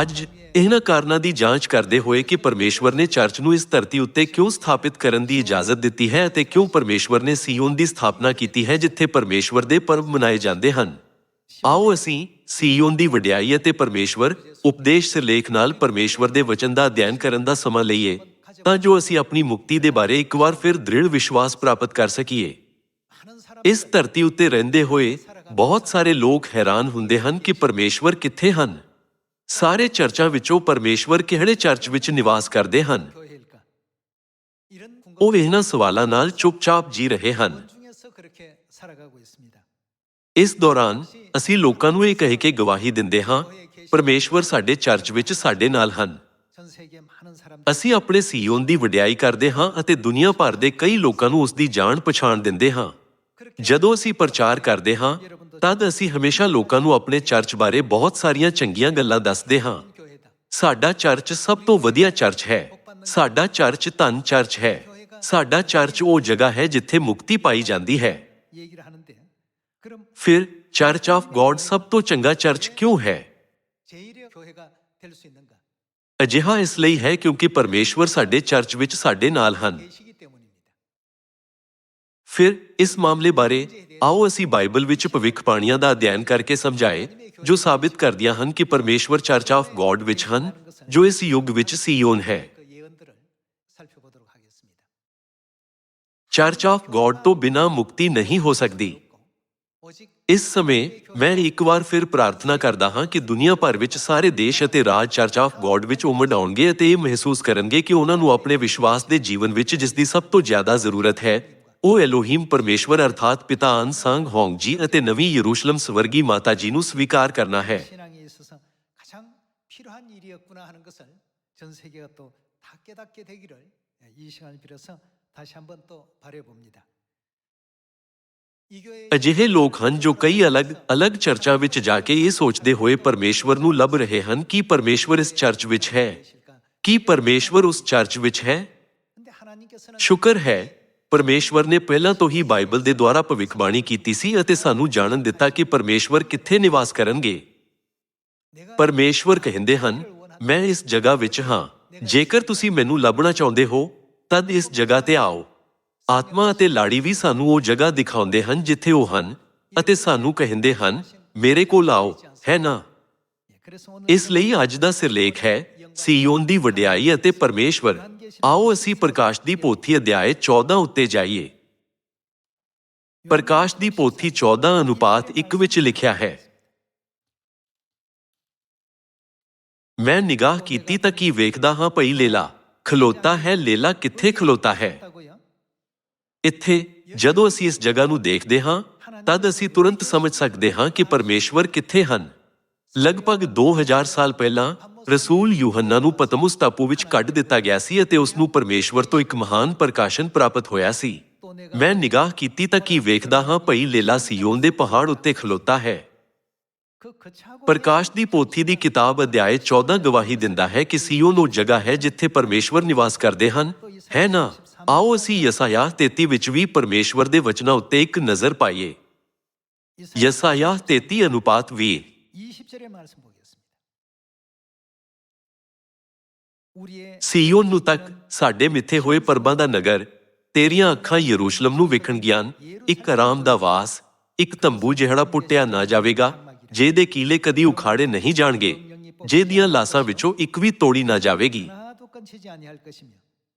ਅੱਜ ਇਹਨਾਂ ਕਾਰਨਾਂ ਦੀ ਜਾਂਚ ਕਰਦੇ ਹੋਏ ਕਿ ਪਰਮੇਸ਼ਵਰ ਨੇ ਚਰਚ ਨੂੰ ਇਸ ਧਰਤੀ ਉੱਤੇ ਕਿਉਂ ਸਥਾਪਿਤ ਕਰਨ ਦੀ ਇਜਾਜ਼ਤ ਦਿੱਤੀ ਹੈ ਅਤੇ ਕਿਉਂ ਪਰਮੇਸ਼ਵਰ ਨੇ ਸੀਯੋਨ ਦੀ ਸਥਾਪਨਾ ਕੀਤੀ ਹੈ, ਜਿੱਥੇ ਪਰਮੇਸ਼ਵਰ ਦੇ ਪਰਬ ਮਨਾਏ ਜਾਂਦੇ ਹਨ। ਆਓ ਅਸੀਂ ਸੀਯੋਨ ਦੀ ਵਡਿਆਈ ਅਤੇ ਪਰਮੇਸ਼ਵਰ ਉਪਦੇਸ਼ ਸਿਰਲੇਖ ਨਾਲ ਪਰਮੇਸ਼ਵਰ ਦੇ ਵਚਨ ਦਾ ਅਧਿਐਨ ਕਰਨ ਦਾ ਸਮਾਂ ਲਈਏ, ਤਾਂ ਜੋ ਅਸੀਂ ਆਪਣੀ ਮੁਕਤੀ ਦੇ ਬਾਰੇ ਇੱਕ ਵਾਰ ਫਿਰ ਦ੍ਰਿੜ ਵਿਸ਼ਵਾਸ ਪ੍ਰਾਪਤ ਕਰ ਸਕੀਏ। ਇਸ ਧਰਤੀ ਉੱਤੇ ਰਹਿੰਦੇ ਹੋਏ ਬਹੁਤ ਸਾਰੇ ਲੋਕ ਹੈਰਾਨ ਹੁੰਦੇ ਹਨ ਕਿ ਪਰਮੇਸ਼ਵਰ ਕਿੱਥੇ ਹਨ। ਸਾਰੇ ਚਰਚਾਂ ਵਿੱਚੋਂ ਪਰਮੇਸ਼ਵਰ ਕਿਹੜੇ ਚਰਚ ਵਿੱਚ ਨਿਵਾਸ ਕਰਦੇ ਹਨ? ਉਹ ਇਹਨਾਂ ਸਵਾਲਾਂ ਨਾਲ ਚੁੱਪਚਾਪ ਜੀ ਰਹੇ ਹਨ। ਇਸ ਦੌਰਾਨ ਅਸੀਂ ਲੋਕਾਂ ਨੂੰ ਇਹ ਕਹਿ ਕੇ ਗਵਾਹੀ ਦਿੰਦੇ ਹਾਂ, ਪਰਮੇਸ਼ਵਰ ਸਾਡੇ ਚਰਚ ਵਿੱਚ ਸਾਡੇ ਨਾਲ ਹਨ। ਅਸੀਂ ਆਪਣੇ ਸੀਓਨ ਦੀ ਵਡਿਆਈ ਕਰਦੇ ਹਾਂ ਅਤੇ ਦੁਨੀਆ ਭਰ ਦੇ ਕਈ ਲੋਕਾਂ ਨੂੰ ਉਸ ਦੀ ਜਾਣ ਪਛਾਣ ਦਿੰਦੇ ਹਾਂ। ਜਦੋਂ ਅਸੀਂ ਪ੍ਰਚਾਰ ਕਰਦੇ ਹਾਂ, ਤਦ ਅਸੀਂ ਹਮੇਸ਼ਾ ਲੋਕਾਂ ਨੂੰ ਆਪਣੇ ਚਰਚ ਬਾਰੇ ਬਹੁਤ ਸਾਰੀਆਂ ਚੰਗੀਆਂ ਗੱਲਾਂ ਦੱਸਦੇ ਹਾਂ। ਸਾਡਾ ਚਰਚ ਸਭ ਤੋਂ ਵਧੀਆ ਚਰਚ ਹੈ। ਸਾਡਾ ਚਰਚ ਧੰਨ ਚਰਚ ਹੈ। ਸਾਡਾ ਚਰਚ ਉਹ ਜਗ੍ਹਾ ਹੈ ਜਿੱਥੇ ਮੁਕਤੀ ਪਾਈ ਜਾਂਦੀ ਹੈ। ਫਿਰ ਚਰਚ ਆਫ ਗੋਡ ਸਭ ਤੋਂ ਚੰਗਾ ਚਰਚ ਕਿਉਂ ਹੈ? ਅਜਿਹਾ ਇਸ ਲਈ ਹੈ ਕਿਉਂਕਿ ਪਰਮੇਸ਼ਵਰ ਸਾਡੇ ਚਰਚ ਵਿੱਚ ਸਾਡੇ ਨਾਲ ਹਨ। ਫਿਰ ਇਸ ਮਾਮਲੇ ਬਾਰੇ ਆਓ ਅਸੀਂ ਬਾਈਬਲ ਵਿੱਚ ਭਵਿੱਖ ਬਾਣੀਆਂ ਦਾ ਅਧਿਐਨ ਕਰਕੇ ਸਮਝਾਏ ਜੋ ਸਾਬਿਤ ਕਰਦੀਆਂ ਹਨ ਕਿ ਪਰਮੇਸ਼ਵਰ ਚਰਚ ਆਫ ਗੋਡ ਵਿੱਚ ਹਨ ਜੋ ਇਸ ਯੁੱਗ ਵਿੱਚ ਸੀਓਨ ਹੈ ਚਰਚ ਆਫ ਗੋਡ ਤੋਂ ਬਿਨਾਂ ਮੁਕਤੀ ਨਹੀਂ ਹੋ ਸਕਦੀ ਇਸ ਸਮੇਂ ਮੈਂ ਇੱਕ ਵਾਰ ਫਿਰ ਪ੍ਰਾਰਥਨਾ ਕਰਦਾ ਹਾਂ ਕਿ ਦੁਨੀਆ ਭਰ ਵਿੱਚ ਸਾਰੇ ਦੇਸ਼ ਅਤੇ ਰਾਜ ਚਰਚ ਆਫ ਗੋਡ ਵਿੱਚ ਉਮੜ ਆਉਣਗੇ ਅਤੇ ਇਹ ਮਹਿਸੂਸ ਕਰਨਗੇ ਕਿ ਉਹਨਾਂ ਨੂੰ ਆਪਣੇ ਵਿਸ਼ਵਾਸ ਦੇ ਜੀਵਨ ਵਿੱਚ ਜਿਸ ਦੀ ਸਭ ਤੋਂ ਜ਼ਿਆਦਾ ਜ਼ਰੂਰਤ ਹੈ ਉਹ Elohim ਪਰਮੇਸ਼ਵਰ ਅਰਥਾਤ ਪਿਤਾ ਅਨਸੰਗ ਹੋਂਗ ਜੀ ਅਤੇ ਨਵੀਂ ਯਰੂਸ਼ਲਮ ਸਵਰਗੀ ਮਾਤਾ ਜੀ ਨੂੰ ਸਵੀਕਾਰ ਕਰਨਾ ਹੈ ਅਜਿਹੇ ਲੋਕ ਹਨ ਜੋ ਕਈ ਅਲੱਗ-ਅਲੱਗ ਚਰਚਾਂ ਵਿੱਚ ਜਾ ਕੇ ਇਹ ਸੋਚਦੇ ਹੋਏ ਪਰਮੇਸ਼ਵਰ ਨੂੰ ਲੱਭ ਰਹੇ ਹਨ ਕਿ ਪਰਮੇਸ਼ਵਰ ਇਸ ਚਰਚ ਵਿੱਚ ਹੈ ਕੀ ਪਰਮੇਸ਼ਵਰ ਉਸ ਚਰਚ ਵਿੱਚ ਹੈ ਸ਼ੁਕਰ ਹੈ ਪਰਮੇਸ਼ਵਰ ਨੇ ਪਹਿਲਾਂ ਤੋਂ ਹੀ ਬਾਈਬਲ ਦੇ ਦੁਆਰਾ ਭਵਿੱਖਬਾਣੀ ਕੀਤੀ ਸੀ ਅਤੇ ਸਾਨੂੰ ਜਾਣਨ ਦਿੱਤਾ ਕਿ ਪਰਮੇਸ਼ਵਰ ਕਿੱਥੇ ਨਿਵਾਸ ਕਰਨਗੇ। ਪਰਮੇਸ਼ਵਰ ਕਹਿੰਦੇ ਹਨ, ਮੈਂ ਇਸ ਜਗ੍ਹਾ ਵਿੱਚ ਹਾਂ। ਜੇਕਰ ਤੁਸੀਂ ਮੈਨੂੰ ਲੱਭਣਾ ਚਾਹੁੰਦੇ ਹੋ, ਤਦ ਇਸ ਜਗ੍ਹਾ ਤੇ ਆਓ। ਆਤਮਾ ਅਤੇ ਲਾੜੀ ਵੀ ਸਾਨੂੰ ਉਹ ਜਗ੍ਹਾ ਦਿਖਾਉਂਦੇ ਹਨ ਜਿੱਥੇ ਉਹ ਹਨ ਅਤੇ ਸਾਨੂੰ ਕਹਿੰਦੇ ਹਨ, ਮੇਰੇ ਕੋਲ ਆਓ, ਹੈ ਨਾ? ਇਸ ਲਈ ਅੱਜ ਦਾ ਸਿਰਲੇਖ ਹੈ ਸੀਯੋਨ ਦੀ ਵਡਿਆਈ ਅਤੇ ਪਰਮੇਸ਼ਵਰ। ਆਓ ਅਸੀਂ ਪ੍ਰਕਾਸ਼ ਦੀ ਪੋਥੀ ਅਧਿਆਇ 14 ਉੱਤੇ ਜਾਈਏ। ਪ੍ਰਕਾਸ਼ ਦੀ ਪੋਥੀ 14 ਅਨੁਪਾਤ 1 ਵਿੱਚ ਲਿਖਿਆ ਹੈ। ਮੈਂ ਨਿਗਾਹ ਕੀਤੀ ਤਾਂ ਕੀ ਵੇਖਦਾ ਹਾਂ ਭਈ ਲੇਲਾ, ਖਲੋਤਾ ਹੈ, ਲੇਲਾ ਕਿੱਥੇ ਖਲੋਤਾ ਹੈ? ਇੱਥੇ, ਜਦੋਂ ਅਸੀਂ ਇਸ ਜਗ੍ਹਾ ਨੂੰ ਦੇਖਦੇ ਹਾਂ, ਤਦ ਅਸੀਂ ਤੁਰੰਤ ਸਮਝ ਸਕਦੇ ਹਾਂ ਕਿ ਪਰਮੇਸ਼ਵਰ ਕਿੱਥੇ ਹਨ। ਲਗਭਗ 2000 ਸਾਲ ਪਹਿਲਾਂ ਰਸੂਲ ਯੂਹੰਨਾ ਨੂੰ ਪਤਮਸ ਟਾਪੂ ਵਿੱਚ ਕੱਢ ਦਿੱਤਾ ਗਿਆ ਸੀ ਅਤੇ ਉਸ ਨੂੰ ਪਰਮੇਸ਼ਵਰ ਤੋਂ ਇੱਕ ਮਹਾਨ ਪ੍ਰਕਾਸ਼ਨ ਪ੍ਰਾਪਤ ਹੋਇਆ ਸੀ। ਮੈਂ ਨਿਗਾਹ ਕੀਤੀ ਤਾਂ ਕੀ ਵੇਖਦਾ ਹਾਂ ਭਈ ਲੇਲਾ ਸਿਯੋਨ ਦੇ ਪਹਾੜ ਉੱਤੇ ਖਲੋਤਾ ਹੈ। ਪ੍ਰਕਾਸ਼ ਦੀ ਪੋਥੀ ਦੀ ਕਿਤਾਬ ਅਧਿਆਇ 14 ਗਵਾਹੀ ਦਿੰਦਾ ਹੈ ਕਿ ਸਿਯੋਨ ਉਹ ਜਗ੍ਹਾ ਹੈ ਜਿੱਥੇ ਪਰਮੇਸ਼ਵਰ ਨਿਵਾਸ ਕਰਦੇ ਹਨ। ਹੈ ਨਾ? ਆਓ ਅਸੀਂ ਯਸਾਯਾ 33 ਵਿੱਚ ਵੀ ਪਰਮੇਸ਼ਵਰ ਦੇ ਵਚਨਾਂ ਉੱਤੇ ਇੱਕ ਨਜ਼ਰ ਪਾਈਏ। ਯਸਾਯਾ 33 ਅਨੁਪਾਤ 20 ਸੀਓਨ ਨੂੰ ਤੱਕ ਸਾਡੇ ਮਿੱਥੇ ਹੋਏ ਪਰਬਾਂ ਦਾ ਨਗਰ, ਤੇਰੀਆਂ ਅੱਖਾਂ ਯਰੂਸ਼ਲਮ ਨੂੰ ਵੇਖਣ ਗਿਆਨ, ਇੱਕ ਆਰਾਮ ਦਾ ਵਾਸ, ਇੱਕ ਤੰਬੂ ਜਿਹੜਾ ਪੁੱਟਿਆ ਨਾ ਜਾਵੇਗਾ, ਜਿਹਦੇ ਕੀਲੇ ਕਦੀ ਉਖਾੜੇ ਨਹੀਂ ਜਾਣਗੇ, ਜਿਹਦੀਆਂ ਲਾਸਾਂ ਵਿੱਚੋਂ ਇੱਕ ਵੀ ਤੋੜੀ ਨਾ ਜਾਵੇਗੀ।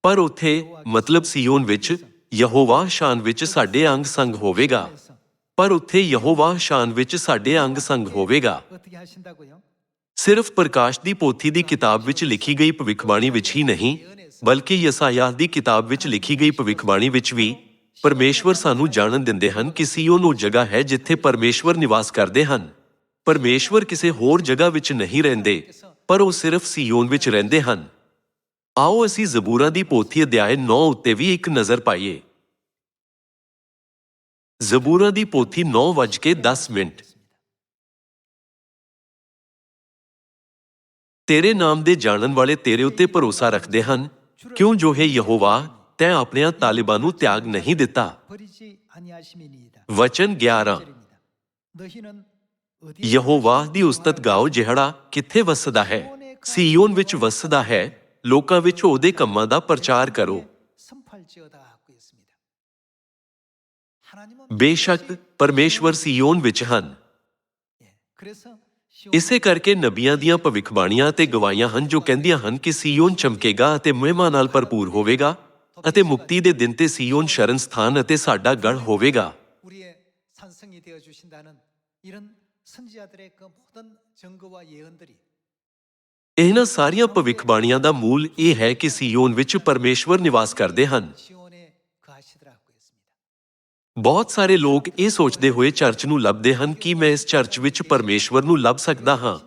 ਪਰ ਉਥੇ ਮਤਲਬ ਸੀਓਨ ਵਿੱਚ ਯਹੋਵਾ ਸ਼ਾਨ ਵਿੱਚ ਸਾਡੇ ਅੰਗ ਸੰਗ ਹੋਵੇਗਾ। ਪਰ ਉਥੇ ਯਹੋਵਾ ਸ਼ਾਨ ਵਿੱਚ ਸਾਡੇ ਅੰਗ ਸੰਗ ਹੋਵੇਗਾ। ਸਿਰਫ ਪ੍ਰਕਾਸ਼ ਦੀ ਪੋਥੀ ਦੀ ਕਿਤਾਬ ਵਿੱਚ ਲਿਖੀ ਗਈ ਭਵਿੱਖਬਾਣੀ ਵਿੱਚ ਹੀ ਨਹੀਂ, ਬਲਕਿ ਯਸਾਯਾਹ ਦੀ ਕਿਤਾਬ ਵਿੱਚ ਲਿਖੀ ਗਈ ਭਵਿੱਖਬਾਣੀ ਵਿੱਚ ਵੀ ਪਰਮੇਸ਼ਵਰ ਸਾਨੂੰ ਜਾਣਨ ਦਿੰਦੇ ਹਨ ਕਿ ਸੀਯੋਨ ਉਹ ਜਗ੍ਹਾ ਹੈ ਜਿੱਥੇ ਪਰਮੇਸ਼ਵਰ ਨਿਵਾਸ ਕਰਦੇ ਹਨ। ਪਰਮੇਸ਼ਵਰ ਕਿਸੇ ਹੋਰ ਜਗ੍ਹਾ ਵਿੱਚ ਨਹੀਂ ਰਹਿੰਦੇ, ਪਰ ਉਹ ਸਿਰਫ ਸੀਯੋਨ ਵਿੱਚ ਰਹਿੰਦੇ ਹਨ। ਆਓ ਅਸੀਂ ਜ਼ਬੂਰਾਂ ਦੀ ਪੋਥੀ ਅਧਿਆਏ 9 ਉੱਤੇ ਵੀ ਇੱਕ ਨਜ਼ਰ ਪਾਈਏ। ਜ਼ਬੂਰਾਂ ਦੀ ਪੋਥੀ 9:10 ਮਿੰਟ। ਤੇਰੇ ਨਾਮ ਦੇ ਜਾਣਨ ਵਾਲੇ ਤੇਰੇ ਉੱਤੇ ਭਰੋਸਾ ਰੱਖਦੇ ਹਨ। ਕਿਉਂ ਜੋ ਹੈ ਯਹੋਵਾ, ਤੈਂ ਆਪਣੇ ਤਾਲਿਬਾਂ ਨੂੰ ਤਿਆਗ ਨਹੀਂ ਦਿੱਤਾ? ਵਚਨ 11 ਯਹੋਵਾ ਦੀ ਉਸਤਤ ਗਾਓ ਜਿਹੜਾ ਕਿੱਥੇ ਵਸਦਾ ਹੈ? ਸੀਯੋਨ ਵਿੱਚ ਵਸਦਾ ਹੈ। ਲੋਕਾਂ ਵਿੱਚ ਉਹਦੇ ਕੰਮਾਂ ਦਾ ਪ੍ਰਚਾਰ ਕਰੋ। ਬੇਸ਼ੱਕ, ਪਰਮੇਸ਼ਵਰ ਸੀਯੋਨ ਵਿੱਚ ਹਨ। ਇਸੇ ਕਰਕੇ ਨਬੀਆਂ ਦੀਆਂ ਭਵਿੱਖਬਾਣੀਆਂ ਤੇ ਗਵਾਹੀਆਂ ਹਨ ਜੋ ਕਹਿੰਦੀਆਂ ਹਨ ਕਿ ਸੀਯੋਨ ਚਮਕੇਗਾ ਅਤੇ ਮਹਿਮਾ ਨਾਲ ਭਰਪੂਰ ਹੋਵੇਗਾ ਅਤੇ ਮੁਕਤੀ ਦੇ ਦਿਨ ਤੇ ਸੀਯੋਨ ਸ਼ਰਨ ਸਥਾਨ ਅਤੇ ਸਾਡਾ ਗੜ ਹੋਵੇਗਾ। ਇਹਨਾਂ ਸਾਰੀਆਂ ਭਵਿੱਖਬਾਣੀਆਂ ਦਾ ਮੂਲ ਇਹ ਹੈ ਕਿ ਸੀਯੋਨ ਵਿੱਚ ਪਰਮੇਸ਼ਵਰ ਨਿਵਾਸ ਕਰਦੇ ਹਨ। ਬਹੁਤ ਸਾਰੇ ਲੋਕ ਇਹ ਸੋਚਦੇ ਹੋਏ ਚਰਚ ਨੂੰ ਲੱਭਦੇ ਹਨ ਕਿ ਮੈਂ ਇਸ ਚਰਚ ਵਿੱਚ ਪਰਮੇਸ਼ਵਰ ਨੂੰ ਲੱਭ ਸਕਦਾ ਹਾਂ।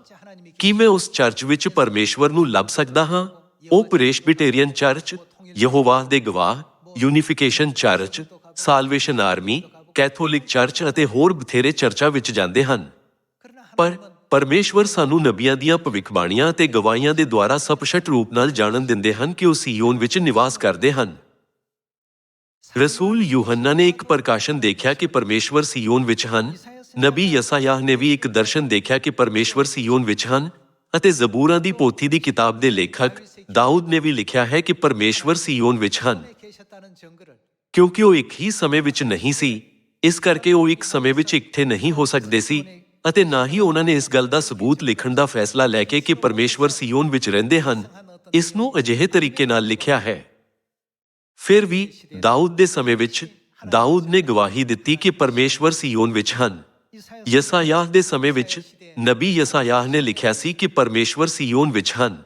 ਕੀ ਮੈਂ ਉਸ ਚਰਚ ਵਿੱਚ ਪਰਮੇਸ਼ਵਰ ਨੂੰ ਲੱਭ ਸਕਦਾ ਹਾਂ? ਉਹ ਪ੍ਰੈਸਬਿਟੇਰੀਅਨ ਚਰਚ, ਯਹੋਵਾ ਦੇ ਗਵਾਹ, unification church, salvation army, catholic church ਅਤੇ ਹੋਰ ਬਥੇਰੇ ਚਰਚਾਂ ਵਿੱਚ ਜਾਂਦੇ ਹਨ। ਪਰ ਪਰਮੇਸ਼ਵਰ ਸਾਨੂੰ ਨਬੀਆਂ ਦੀਆਂ ਭਵਿੱਖਬਾਣੀਆਂ ਅਤੇ ਗਵਾਹੀਆਂ ਦੇ ਦੁਆਰਾ ਸਪਸ਼ਟ ਰੂਪ ਨਾਲ ਜਾਣਨ ਦਿੰਦੇ ਹਨ ਕਿ ਉਹ ਸੀਯੋਨ ਵਿੱਚ ਨਿਵਾਸ ਕਰਦੇ ਹਨ। ਰਸੂਲ ਯੂਹੰਨਾ ਨੇ ਇੱਕ ਪ੍ਰਕਾਸ਼ਨ ਦੇਖਿਆ ਕਿ ਪਰਮੇਸ਼ਵਰ ਸਿਯੋਨ ਵਿੱਚ ਹਨ। ਨਬੀ ਯਸਾਯਾਹ ਨੇ ਵੀ ਇੱਕ ਦਰਸ਼ਨ ਦੇਖਿਆ ਕਿ ਪਰਮੇਸ਼ਵਰ ਸਿਯੋਨ ਵਿੱਚ ਹਨ ਅਤੇ ਜ਼ਬੂਰਾਂ ਦੀ ਪੋਥੀ ਦੀ ਕਿਤਾਬ ਦੇ ਲੇਖਕ ਦਾਊਦ ਨੇ ਵੀ ਲਿਖਿਆ ਹੈ ਕਿ ਪਰਮੇਸ਼ਵਰ ਸਿਯੋਨ ਵਿੱਚ ਹਨ। ਕਿਉਂਕਿ ਉਹ ਇੱਕ ਹੀ ਸਮੇਂ ਵਿੱਚ ਨਹੀਂ ਸੀ, ਇਸ ਕਰਕੇ ਉਹ ਇੱਕ ਸਮੇਂ ਵਿੱਚ ਇਕੱਠੇ ਨਹੀਂ ਹੋ ਸਕਦੇ ਸੀ ਅਤੇ ਨਾ ਹੀ ਉਹਨਾਂ ਨੇ ਇਸ ਗੱਲ ਦਾ ਸਬੂਤ ਲਿਖਣ ਦਾ ਫੈਸਲਾ ਲੈ ਕੇ ਕਿ ਪਰਮੇਸ਼ਵਰ ਸਿਯੋਨ ਵਿੱਚ ਰਹਿੰਦੇ ਹਨ, ਇਸ ਨੂੰ ਅਜਿਹੇ ਤਰੀਕੇ ਨਾਲ ਲਿਖਿਆ ਹੈ। ਫਿਰ ਵੀ ਦਾਊਦ ਦੇ ਸਮੇਂ ਵਿੱਚ ਦਾਊਦ ਨੇ ਗਵਾਹੀ ਦਿੱਤੀ ਕਿ ਪਰਮੇਸ਼ਵਰ ਸਿਯੋਨ ਵਿੱਚ ਹਨ। ਯਸਾਯਾਹ ਦੇ ਸਮੇਂ ਵਿੱਚ ਨਬੀ ਯਸਾਯਾਹ ਨੇ ਲਿਖਿਆ ਸੀ ਕਿ ਪਰਮੇਸ਼ਵਰ ਸਿਯੋਨ ਵਿੱਚ ਹਨ।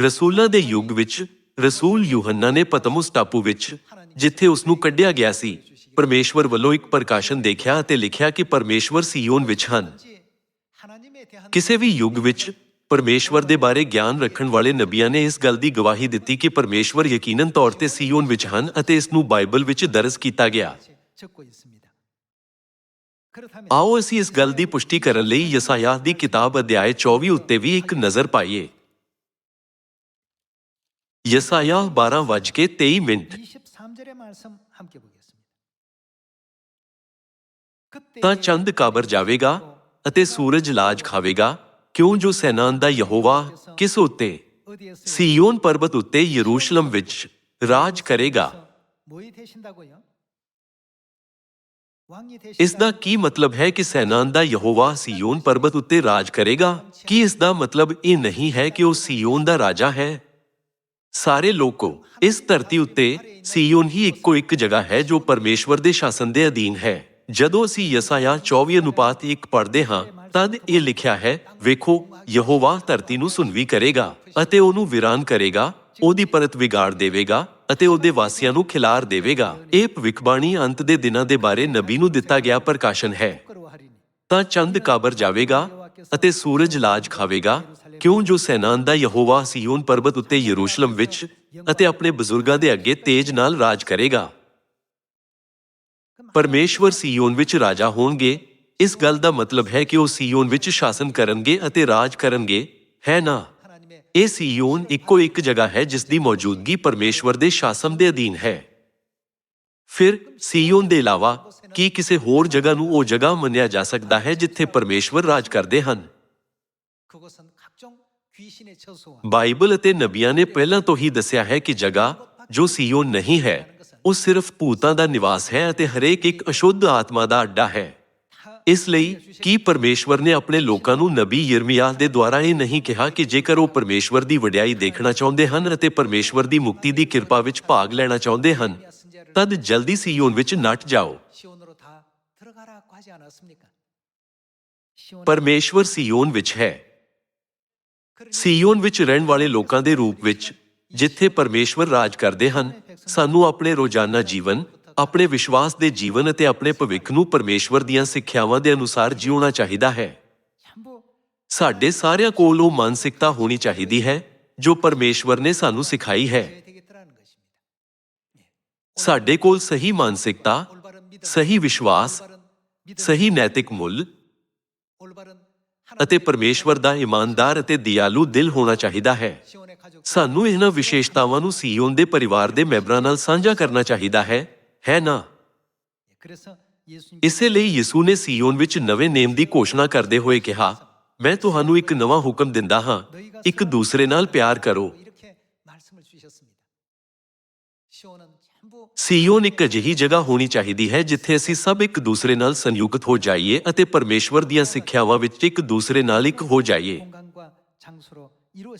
ਰਸੂਲਾਂ ਦੇ ਯੁੱਗ ਵਿੱਚ ਰਸੂਲ ਯੂਹੰਨਾ ਨੇ ਪਤਮਸ ਟਾਪੂ ਵਿੱਚ, ਜਿੱਥੇ ਉਸ ਨੂੰ ਕੱਢਿਆ ਗਿਆ ਸੀ, ਪਰਮੇਸ਼ਵਰ ਵੱਲੋਂ ਇੱਕ ਪ੍ਰਕਾਸ਼ਨ ਦੇਖਿਆ ਅਤੇ ਲਿਖਿਆ ਕਿ ਪਰਮੇਸ਼ਵਰ ਸਿਯੋਨ ਵਿੱਚ ਹਨ। ਕਿਸੇ ਵੀ ਯੁੱਗ ਵਿੱਚ ਪਰਮੇਸ਼ਵਰ ਦੇ ਬਾਰੇ ਗਿਆਨ ਰੱਖਣ ਵਾਲੇ ਨਬੀਆਂ ਨੇ ਇਸ ਗੱਲ ਦੀ ਗਵਾਹੀ ਦਿੱਤੀ ਕਿ ਪਰਮੇਸ਼ਵਰ ਯਕੀਨਨ ਤੌਰ ਤੇ ਸੀਓਨ ਵਿੱਚ ਹਨ ਅਤੇ ਇਸ ਨੂੰ ਬਾਈਬਲ ਵਿੱਚ ਦਰਜ ਕੀਤਾ ਗਿਆ। ਆਓ ਅਸੀਂ ਇਸ ਗੱਲ ਦੀ ਪੁਸ਼ਟੀ ਕਰਨ ਲਈ ਯਸਾਇਆਹ ਦੀ ਕਿਤਾਬ ਅਧਿਆਇ 24 ਉੱਤੇ ਵੀ ਇੱਕ ਨਜ਼ਰ ਪਾਈਏ। ਯਸਾਯਾਹ 12:23 ਮਿੰਟ। ਤਾਂ ਚੰਦ ਕਾਬਰ ਜਾਵੇਗਾ ਅਤੇ ਸੂਰਜ ਲਾਜ ਖਾਵੇਗਾ। ਕਿਉਂ ਜੋ ਸੈਨਾਨ ਦਾ ਯਹੋਵਾ ਕਿਸ ਉਤੇ? ਸਿਯੋਨ ਪਰਬਤ ਉਤੇ ਯਰੂਸ਼ਲਮ ਵਿੱਚ ਰਾਜ ਕਰੇਗਾ। ਇਸ ਦਾ ਕੀ ਮਤਲਬ ਹੈ ਕਿ ਸੈਨਾਨ ਦਾ ਯਹੋਵਾ ਸਿਯੋਨ ਪਰਬਤ ਉੱਤੇ ਰਾਜ ਕਰੇਗਾ? ਕੀ ਇਸ ਦਾ ਮਤਲਬ ਇਹ ਨਹੀਂ ਹੈ ਕਿ ਉਹ ਸਿਯੋਨ ਦਾ ਰਾਜਾ ਹੈ? ਸਾਰੇ ਲੋਕੋ, ਇਸ ਧਰਤੀ ਉੱਤੇ ਸੀਯੋਨ ਹੀ ਇੱਕੋ ਇੱਕ ਜਗ੍ਹਾ ਹੈ ਜੋ ਪਰਮੇਸ਼ਵਰ ਦੇ ਸ਼ਾਸਨ ਦੇ ਅਧੀਨ ਹੈ। ਜਦੋਂ ਅਸੀਂ ਯਸਾਇਆ 24 ਅਨੁਪਾਤ 1 ਪੜ੍ਹਦੇ ਹਾਂ ਤਦ ਇਹ ਲਿਖਿਆ ਹੈ, ਵੇਖੋ, ਯਹੋਵਾ ਧਰਤੀ ਨੂੰ ਸੁਨਵੀ ਕਰੇਗਾ ਅਤੇ ਉਹਨੂੰ ਵਿਰਾਨ ਕਰੇਗਾ, ਉਹਦੀ ਪਰਤ ਵਿਗਾੜ ਦੇਵੇਗਾ ਅਤੇ ਉਹਦੇ ਵਾਸੀਆਂ ਨੂੰ ਖਿਲਾਰ ਦੇਵੇਗਾ। ਇਹ ਭਵਿੱਖਬਾਣੀ ਅੰਤ ਦੇ ਦਿਨਾਂ ਦੇ ਬਾਰੇ ਨਬੀ ਨੂੰ ਦਿੱਤਾ ਗਿਆ ਪ੍ਰਕਾਸ਼ਨ ਹੈ। ਤਾਂ ਚੰਦ ਕਾਬਰ ਜਾਵੇਗਾ ਅਤੇ ਸੂਰਜ ਲਾਜ ਖਾਵੇਗਾ, ਕਿਉਂ ਜੋ ਸੈਨਾਨ ਦਾ ਯਹੋਵਾ ਸਿਯੋਨ ਪਰਬਤ ਉੱਤੇ ਯਰੂਸ਼ਲਮ ਵਿੱਚ ਅਤੇ ਆਪਣੇ ਬਜ਼ੁਰਗਾਂ ਦੇ ਅੱਗੇ ਤੇਜ ਨਾਲ ਰਾਜ ਕਰੇਗਾ? ਪਰਮੇਸ਼ਵਰ ਸਿਯੋਨ ਵਿੱਚ ਰਾਜਾ ਹੋਣਗੇ ਇਸ ਗੱਲ ਦਾ ਮਤਲਬ ਹੈ ਕਿ ਉਹ ਸੀਯੋਨ ਵਿੱਚ ਸ਼ਾਸਨ ਕਰਨਗੇ ਅਤੇ ਰਾਜ ਕਰਨਗੇ, ਹੈ ਨਾ? ਇਹ ਸੀਯੋਨ ਇੱਕੋ ਇੱਕ ਜਗ੍ਹਾ ਹੈ ਜਿਸ ਦੀ ਮੌਜੂਦਗੀ ਪਰਮੇਸ਼ਵਰ ਦੇ ਸ਼ਾਸਨ ਦੇ ਅਧੀਨ ਹੈ। ਫਿਰ ਸੀਯੋਨ ਦੇ ਇਲਾਵਾ ਕੀ ਕਿਸੇ ਹੋਰ ਜਗ੍ਹਾ ਨੂੰ ਉਹ ਜਗ੍ਹਾ ਮੰਨਿਆ ਜਾ ਸਕਦਾ ਹੈ ਜਿੱਥੇ ਪਰਮੇਸ਼ਵਰ ਰਾਜ ਕਰਦੇ ਹਨ? ਬਾਈਬਲ ਅਤੇ ਨਬੀਆਂ ਨੇ ਪਹਿਲਾਂ ਤੋਂ ਹੀ ਦੱਸਿਆ ਹੈ ਕਿ ਜਗ੍ਹਾ ਜੋ ਸੀਯੋਨ ਨਹੀਂ ਹੈ, ਉਹ ਸਿਰਫ ਭੂਤਾਂ ਦਾ ਨਿਵਾਸ ਹੈ ਅਤੇ ਹਰੇਕ ਇੱਕ ਅਸ਼ੁੱਧ ਆਤਮਾ ਦਾ ਅੱਡਾ ਹੈ। ਇਸ ਲਈ ਕੀ ਪਰਮੇਸ਼ਵਰ ਨੇ ਆਪਣੇ ਲੋਕਾਂ ਨੂੰ ਨਬੀ ਯਿਰਮੀਆ ਦੇ ਦੁਆਰਾ ਇਹ ਨਹੀਂ ਕਿਹਾ ਕਿ ਜੇਕਰ ਉਹ ਪਰਮੇਸ਼ਵਰ ਦੀ ਵਡਿਆਈ ਦੇਖਣਾ ਚਾਹੁੰਦੇ ਹਨ ਅਤੇ ਪਰਮੇਸ਼ਵਰ ਦੀ ਮੁਕਤੀ ਦੀ ਕਿਰਪਾ ਵਿੱਚ ਭਾਗ ਲੈਣਾ ਚਾਹੁੰਦੇ ਹਨ, ਤਦ ਜਲਦੀ ਸਿਯੋਨ ਵਿੱਚ ਨੱਟ ਜਾਓ। ਪਰਮੇਸ਼ਵਰ ਸਿਯੋਨ ਵਿੱਚ ਹੈ। ਸਿਯੋਨ ਵਿੱਚ ਰਹਿਣ ਵਾਲੇ ਲੋਕਾਂ ਦੇ ਰੂਪ ਵਿੱਚ, ਜਿੱਥੇ ਪਰਮੇਸ਼ਵਰ ਰਾਜ ਕਰਦੇ ਹਨ, ਸਾਨੂੰ ਆਪਣੇ ਰੋਜ਼ਾਨਾ ਜੀਵਨ ਆਪਣੇ ਵਿਸ਼ਵਾਸ ਦੇ ਜੀਵਨ ਅਤੇ ਆਪਣੇ ਭਵਿੱਖ ਨੂੰ ਪਰਮੇਸ਼ਵਰ ਦੀਆਂ ਸਿੱਖਿਆਵਾਂ ਦੇ ਅਨੁਸਾਰ ਜੀਉਣਾ ਚਾਹੀਦਾ ਹੈ। ਸਾਡੇ ਸਾਰਿਆਂ ਕੋਲ ਉਹ ਮਾਨਸਿਕਤਾ ਹੋਣੀ ਚਾਹੀਦੀ ਹੈ ਜੋ ਪਰਮੇਸ਼ਵਰ ਨੇ ਸਾਨੂੰ ਸਿਖਾਈ ਹੈ। ਸਾਡੇ ਕੋਲ ਸਹੀ ਮਾਨਸਿਕਤਾ ਸਹੀ ਵਿਸ਼ਵਾਸ ਸਹੀ ਨੈਤਿਕ ਮੁੱਲ ਅਤੇ ਪਰਮੇਸ਼ਵਰ ਦਾ ਇਮਾਨਦਾਰ ਅਤੇ ਦਿਆਲੂ ਦਿਲ ਹੋਣਾ ਚਾਹੀਦਾ ਹੈ। ਸਾਨੂੰ ਇਹਨਾਂ ਵਿਸ਼ੇਸ਼ਤਾਵਾਂ ਨੂੰ ਸੀਓਨ ਦੇ ਪਰਿਵਾਰ ਦੇ ਮੈਂਬਰਾਂ ਨਾਲ ਸਾਂਝਾ ਕਰਨਾ ਚਾਹੀਦਾ ਹੈ। ਹੈ ਨਾ? ਇਸੇ ਲਈ ਯਿਸੂ ਨੇ ਸੀਓਨ ਵਿੱਚ ਨਵੇਂ ਨੇਮ ਦੀ ਘੋਸ਼ਣਾ ਕਰਦੇ ਹੋਏ ਕਿਹਾ, ਮੈਂ ਤੁਹਾਨੂੰ ਇੱਕ ਨਵਾਂ ਹੁਕਮ ਦਿੰਦਾ ਹਾਂ। ਇੱਕ ਦੂਸਰੇ ਨਾਲ ਪਿਆਰ ਕਰੋ। ਸੀਓਨ ਇੱਕ ਅਜਿਹੀ ਜਗ੍ਹਾ ਹੋਣੀ ਚਾਹੀਦੀ ਹੈ ਜਿੱਥੇ ਅਸੀਂ ਸਭ ਇੱਕ ਦੂਸਰੇ ਨਾਲ ਸੰਯੁਕਤ ਹੋ ਜਾਈਏ ਅਤੇ ਪਰਮੇਸ਼ਵਰ ਦੀਆਂ ਸਿੱਖਿਆਵਾਂ ਵਿੱਚ ਇੱਕ ਦੂਸਰੇ ਨਾਲ ਇੱਕ ਹੋ ਜਾਈਏ।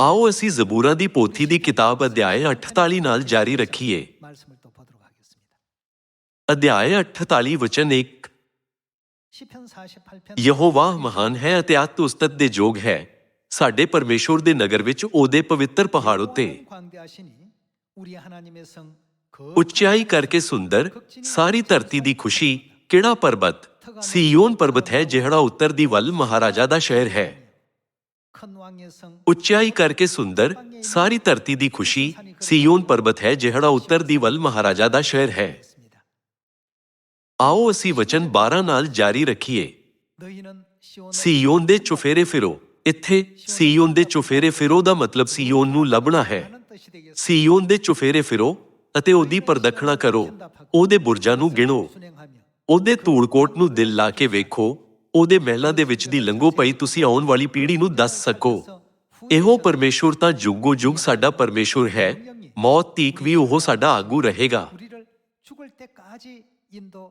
ਆਓ ਅਸੀਂ ਜ਼ਬੂਰਾਂ ਦੀ ਪੋਥੀ ਦੀ ਕਿਤਾਬ ਅਧਿਆਇ 48 ਨਾਲ ਜਾਰੀ ਰੱਖੀਏ। ਅਧਿਆਇ 48 ਵਚਨ 1 ਯਹੋਵਾ ਮਹਾਨ ਹੈ ਅਤੇ ਆਤੁਸਤਤ ਦੇ ਯੋਗ ਹੈ। ਸਾਡੇ ਪਰਮੇਸ਼ੁਰ ਦੇ ਨਗਰ ਵਿੱਚ ਉਹਦੇ ਪਵਿੱਤਰ ਪਹਾੜ ਉੱਤੇ। ਉਚਾਈ ਕਰਕੇ ਸੁੰਦਰ, ਸਾਰੀ ਧਰਤੀ ਦੀ ਖੁਸ਼ੀ, ਕਿਹੜਾ ਪਰਬਤ? ਸੀਯੋਨ ਪਰਬਤ ਹੈ ਜਿਹੜਾ ਉੱਤਰ ਦੀ ਵੱਲ ਮਹਾਰਾਜਾ ਦਾ ਸ਼ਹਿਰ ਹੈ। ਉਚਾਈ ਕਰਕੇ ਸੁੰਦਰ, ਸਾਰੀ ਧਰਤੀ ਦੀ ਖੁਸ਼ੀ ਸੀਯੋਨ ਪਰਬਤ ਹੈ ਜਿਹੜਾ ਉੱਤਰ ਦੀ ਵੱਲ ਮਹਾਰਾਜਾ ਦਾ ਸ਼ਹਿਰ ਹੈ। ਆਓ ਅਸੀਂ ਵਚਨ 12 ਨਾਲ ਜਾਰੀ ਰੱਖੀਏ। ਸੀਯੋਨ ਦੇ ਚੁਫੇਰੇ ਫਿਰੋ। ਇੱਥੇ ਸੀਯੋਨ ਦੇ ਚੁਫੇਰੇ ਫਿਰੋ ਦਾ ਮਤਲਬ ਸੀਯੋਨ ਨੂੰ ਲੱਭਣਾ ਹੈ। ਸੀਯੋਨ ਦੇ ਚੁਫੇਰੇ ਫਿਰੋ ਅਤੇ ਉਹਦੀ ਪ੍ਰਦਖਣਾ ਕਰੋ। ਉਹਦੇ ਬੁਰਜਾਂ ਨੂੰ ਗਿਣੋ। ਉਹਦੇ ਧੂੜਕੋਟ ਨੂੰ ਦਿਲ ਲਾ ਕੇ ਵੇਖੋ। ਉਹਦੇ ਮਹਿਲਾਂ ਦੇ ਵਿੱਚ ਦੀ ਲੰਗੋ ਪਈ ਤੁਸੀਂ ਆਉਣ ਵਾਲੀ ਪੀੜ੍ਹੀ ਨੂੰ ਦੱਸ ਸਕੋ। ਇਹੋ ਪਰਮੇਸ਼ੁਰ ਤਾਂ ਜੁਗੋ ਜੁਗ ਸਾਡਾ ਪਰਮੇਸ਼ੁਰ ਹੈ। ਮੌਤ ਤੀਕ ਵੀ ਉਹ ਸਾਡਾ ਆਗੂ ਰਹੇਗਾ।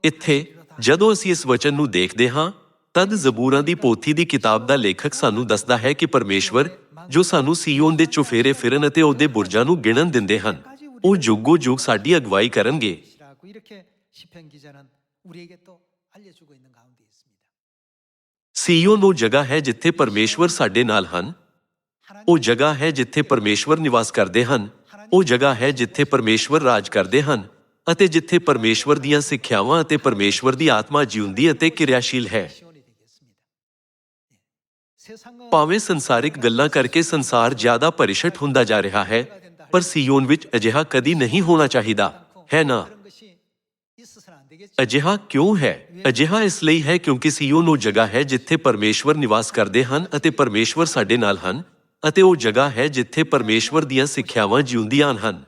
ਇੱਥੇ ਜਦੋਂ ਅਸੀਂ ਇਸ ਵਚਨ ਨੂੰ ਦੇਖਦੇ ਹਾਂ ਤਦ ਜ਼ਬੂਰਾਂ ਦੀ ਪੋਥੀ ਦੀ ਕਿਤਾਬ ਦਾ ਲੇਖਕ ਸਾਨੂੰ ਦੱਸਦਾ ਹੈ ਕਿ ਪਰਮੇਸ਼ਵਰ ਜੋ ਸਾਨੂੰ ਸੀਓਨ ਦੇ ਚੁਫੇਰੇ ਫਿਰਨ ਅਤੇ ਉਹਦੇ ਬੁਰਜਾਂ ਨੂੰ ਗਿਣਨ ਦਿੰਦੇ ਹਨ ਉਹ ਜੁਗੋ ਜੁਗ ਸਾਡੀ ਅਗਵਾਈ ਕਰਨਗੇ। ਸੀਓਨ ਉਹ ਜਗ੍ਹਾ ਹੈ ਜਿੱਥੇ ਪਰਮੇਸ਼ਵਰ ਸਾਡੇ ਨਾਲ ਹਨ। ਉਹ ਜਗ੍ਹਾ ਹੈ ਜਿੱਥੇ ਪਰਮੇਸ਼ਵਰ ਨਿਵਾਸ ਕਰਦੇ ਹਨ। ਉਹ ਜਗ੍ਹਾ ਹੈ ਜਿੱਥੇ ਪਰਮੇਸ਼ਵਰ ਰਾਜ ਕਰਦੇ ਹਨ। ਅਤੇ ਜਿੱਥੇ ਪਰਮੇਸ਼ਵਰ ਦੀਆਂ ਸਿੱਖਿਆਵਾਂ ਅਤੇ ਪਰਮੇਸ਼ਵਰ ਦੀ ਆਤਮਾ ਜਿਉਂਦੀ ਅਤੇ ਕਿਰਿਆਸ਼ੀਲ ਹੈ। ਭਾਵੇਂ ਸੰਸਾਰਿਕ ਗੱਲਾਂ ਕਰਕੇ ਸੰਸਾਰ ਜ਼ਿਆਦਾ ਪਰਿਸ਼ਟ ਹੁੰਦਾ ਜਾ ਰਿਹਾ ਹੈ, ਪਰ ਸਿਯੋਨ ਵਿੱਚ ਅਜਿਹਾ ਕਦੀ ਨਹੀਂ ਹੋਣਾ ਚਾਹੀਦਾ। ਹੈ ਨਾ? ਅਜਿਹਾ ਕਿਉਂ ਹੈ? ਅਜਿਹਾ ਇਸ ਲਈ ਹੈ ਕਿਉਂਕਿ ਸਿਯੋਨ ਉਹ ਜਗ੍ਹਾ ਹੈ ਜਿੱਥੇ ਪਰਮੇਸ਼ਵਰ ਨਿਵਾਸ ਕਰਦੇ ਹਨ ਅਤੇ ਪਰਮੇਸ਼ਵਰ ਸਾਡੇ ਨਾਲ ਹਨ ਅਤੇ ਉਹ ਜਗ੍ਹਾ ਹੈ ਜਿੱਥੇ ਪਰਮੇਸ਼ਵਰ ਦੀਆਂ ਸਿੱਖਿਆਵਾਂ ਜਿਉਂਦੀਆਂ ਹਨ।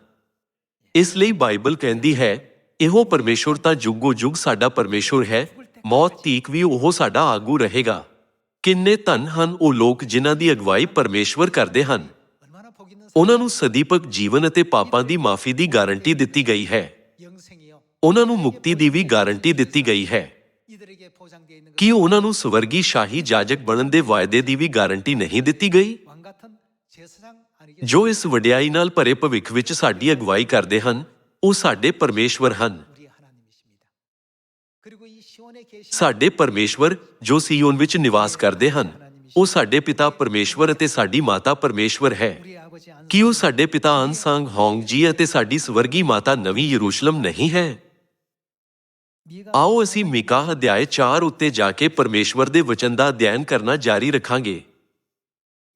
ਇਸ ਲਈ ਬਾਈਬਲ ਕਹਿੰਦੀ ਹੈ, ਇਹੋ ਪਰਮੇਸ਼ੁਰ ਤਾਂ ਜੁਗੋ ਜੁਗ ਸਾਡਾ ਪਰਮੇਸ਼ੁਰ ਹੈ, ਮੌਤ ਤੀਕ ਵੀ ਉਹ ਸਾਡਾ ਆਗੂ ਰਹੇਗਾ। ਕਿੰਨੇ ਧਨ ਹਨ ਉਹ ਲੋਕ ਜਿਨ੍ਹਾਂ ਦੀ ਅਗਵਾਈ ਪਰਮੇਸ਼ੁਰ ਕਰਦੇ ਹਨ। ਉਹਨਾਂ ਨੂੰ ਸਦੀਪਕ ਜੀਵਨ ਅਤੇ ਪਾਪਾਂ ਦੀ ਮਾਫੀ ਦੀ ਗਾਰੰਟੀ ਦਿੱਤੀ ਗਈ ਹੈ। ਉਹਨਾਂ ਨੂੰ ਮੁਕਤੀ ਦੀ ਵੀ ਗਾਰੰਟੀ ਦਿੱਤੀ ਗਈ ਹੈ। ਕੀ ਉਹਨਾਂ ਨੂੰ ਸਵਰਗੀ ਸ਼ਾਹੀ ਜਾਜਕ ਬਣਨ ਦੇ ਵਾਅਦੇ ਦੀ ਵੀ ਗਾਰੰਟੀ ਨਹੀਂ ਦਿੱਤੀ ਗਈ? ਜੋ ਇਸ ਵਡਿਆਈ ਨਾਲ ਭਰੇ ਭਵਿੱਖ ਵਿੱਚ ਸਾਡੀ ਅਗਵਾਈ ਕਰਦੇ ਹਨ, ਉਹ ਸਾਡੇ ਪਰਮੇਸ਼ਵਰ ਹਨ। ਸਾਡੇ ਪਰਮੇਸ਼ਵਰ ਜੋ ਸੀਓਨ ਵਿੱਚ ਨਿਵਾਸ ਕਰਦੇ ਹਨ, ਉਹ ਸਾਡੇ ਪਿਤਾ ਪਰਮੇਸ਼ਵਰ ਅਤੇ ਸਾਡੀ ਮਾਤਾ ਪਰਮੇਸ਼ਵਰ ਹੈ। ਕੀ ਉਹ ਸਾਡੇ ਪਿਤਾ ਅਨਸੰਗ ਹੋਂਗ ਜੀ ਅਤੇ ਸਾਡੀ ਸਵਰਗੀ ਮਾਤਾ ਨਵੀਂ ਯਰੂਸ਼ਲਮ ਨਹੀਂ ਹੈ? ਆਓ ਅਸੀਂ ਮਿਕਾ ਅਧਿਆਏ 4 ਉੱਤੇ ਜਾ ਕੇ ਪਰਮੇਸ਼ਵਰ ਦੇ ਵਚਨ ਦਾ ਅਧਿਐਨ ਕਰਨਾ ਜਾਰੀ ਰੱਖਾਂਗੇ।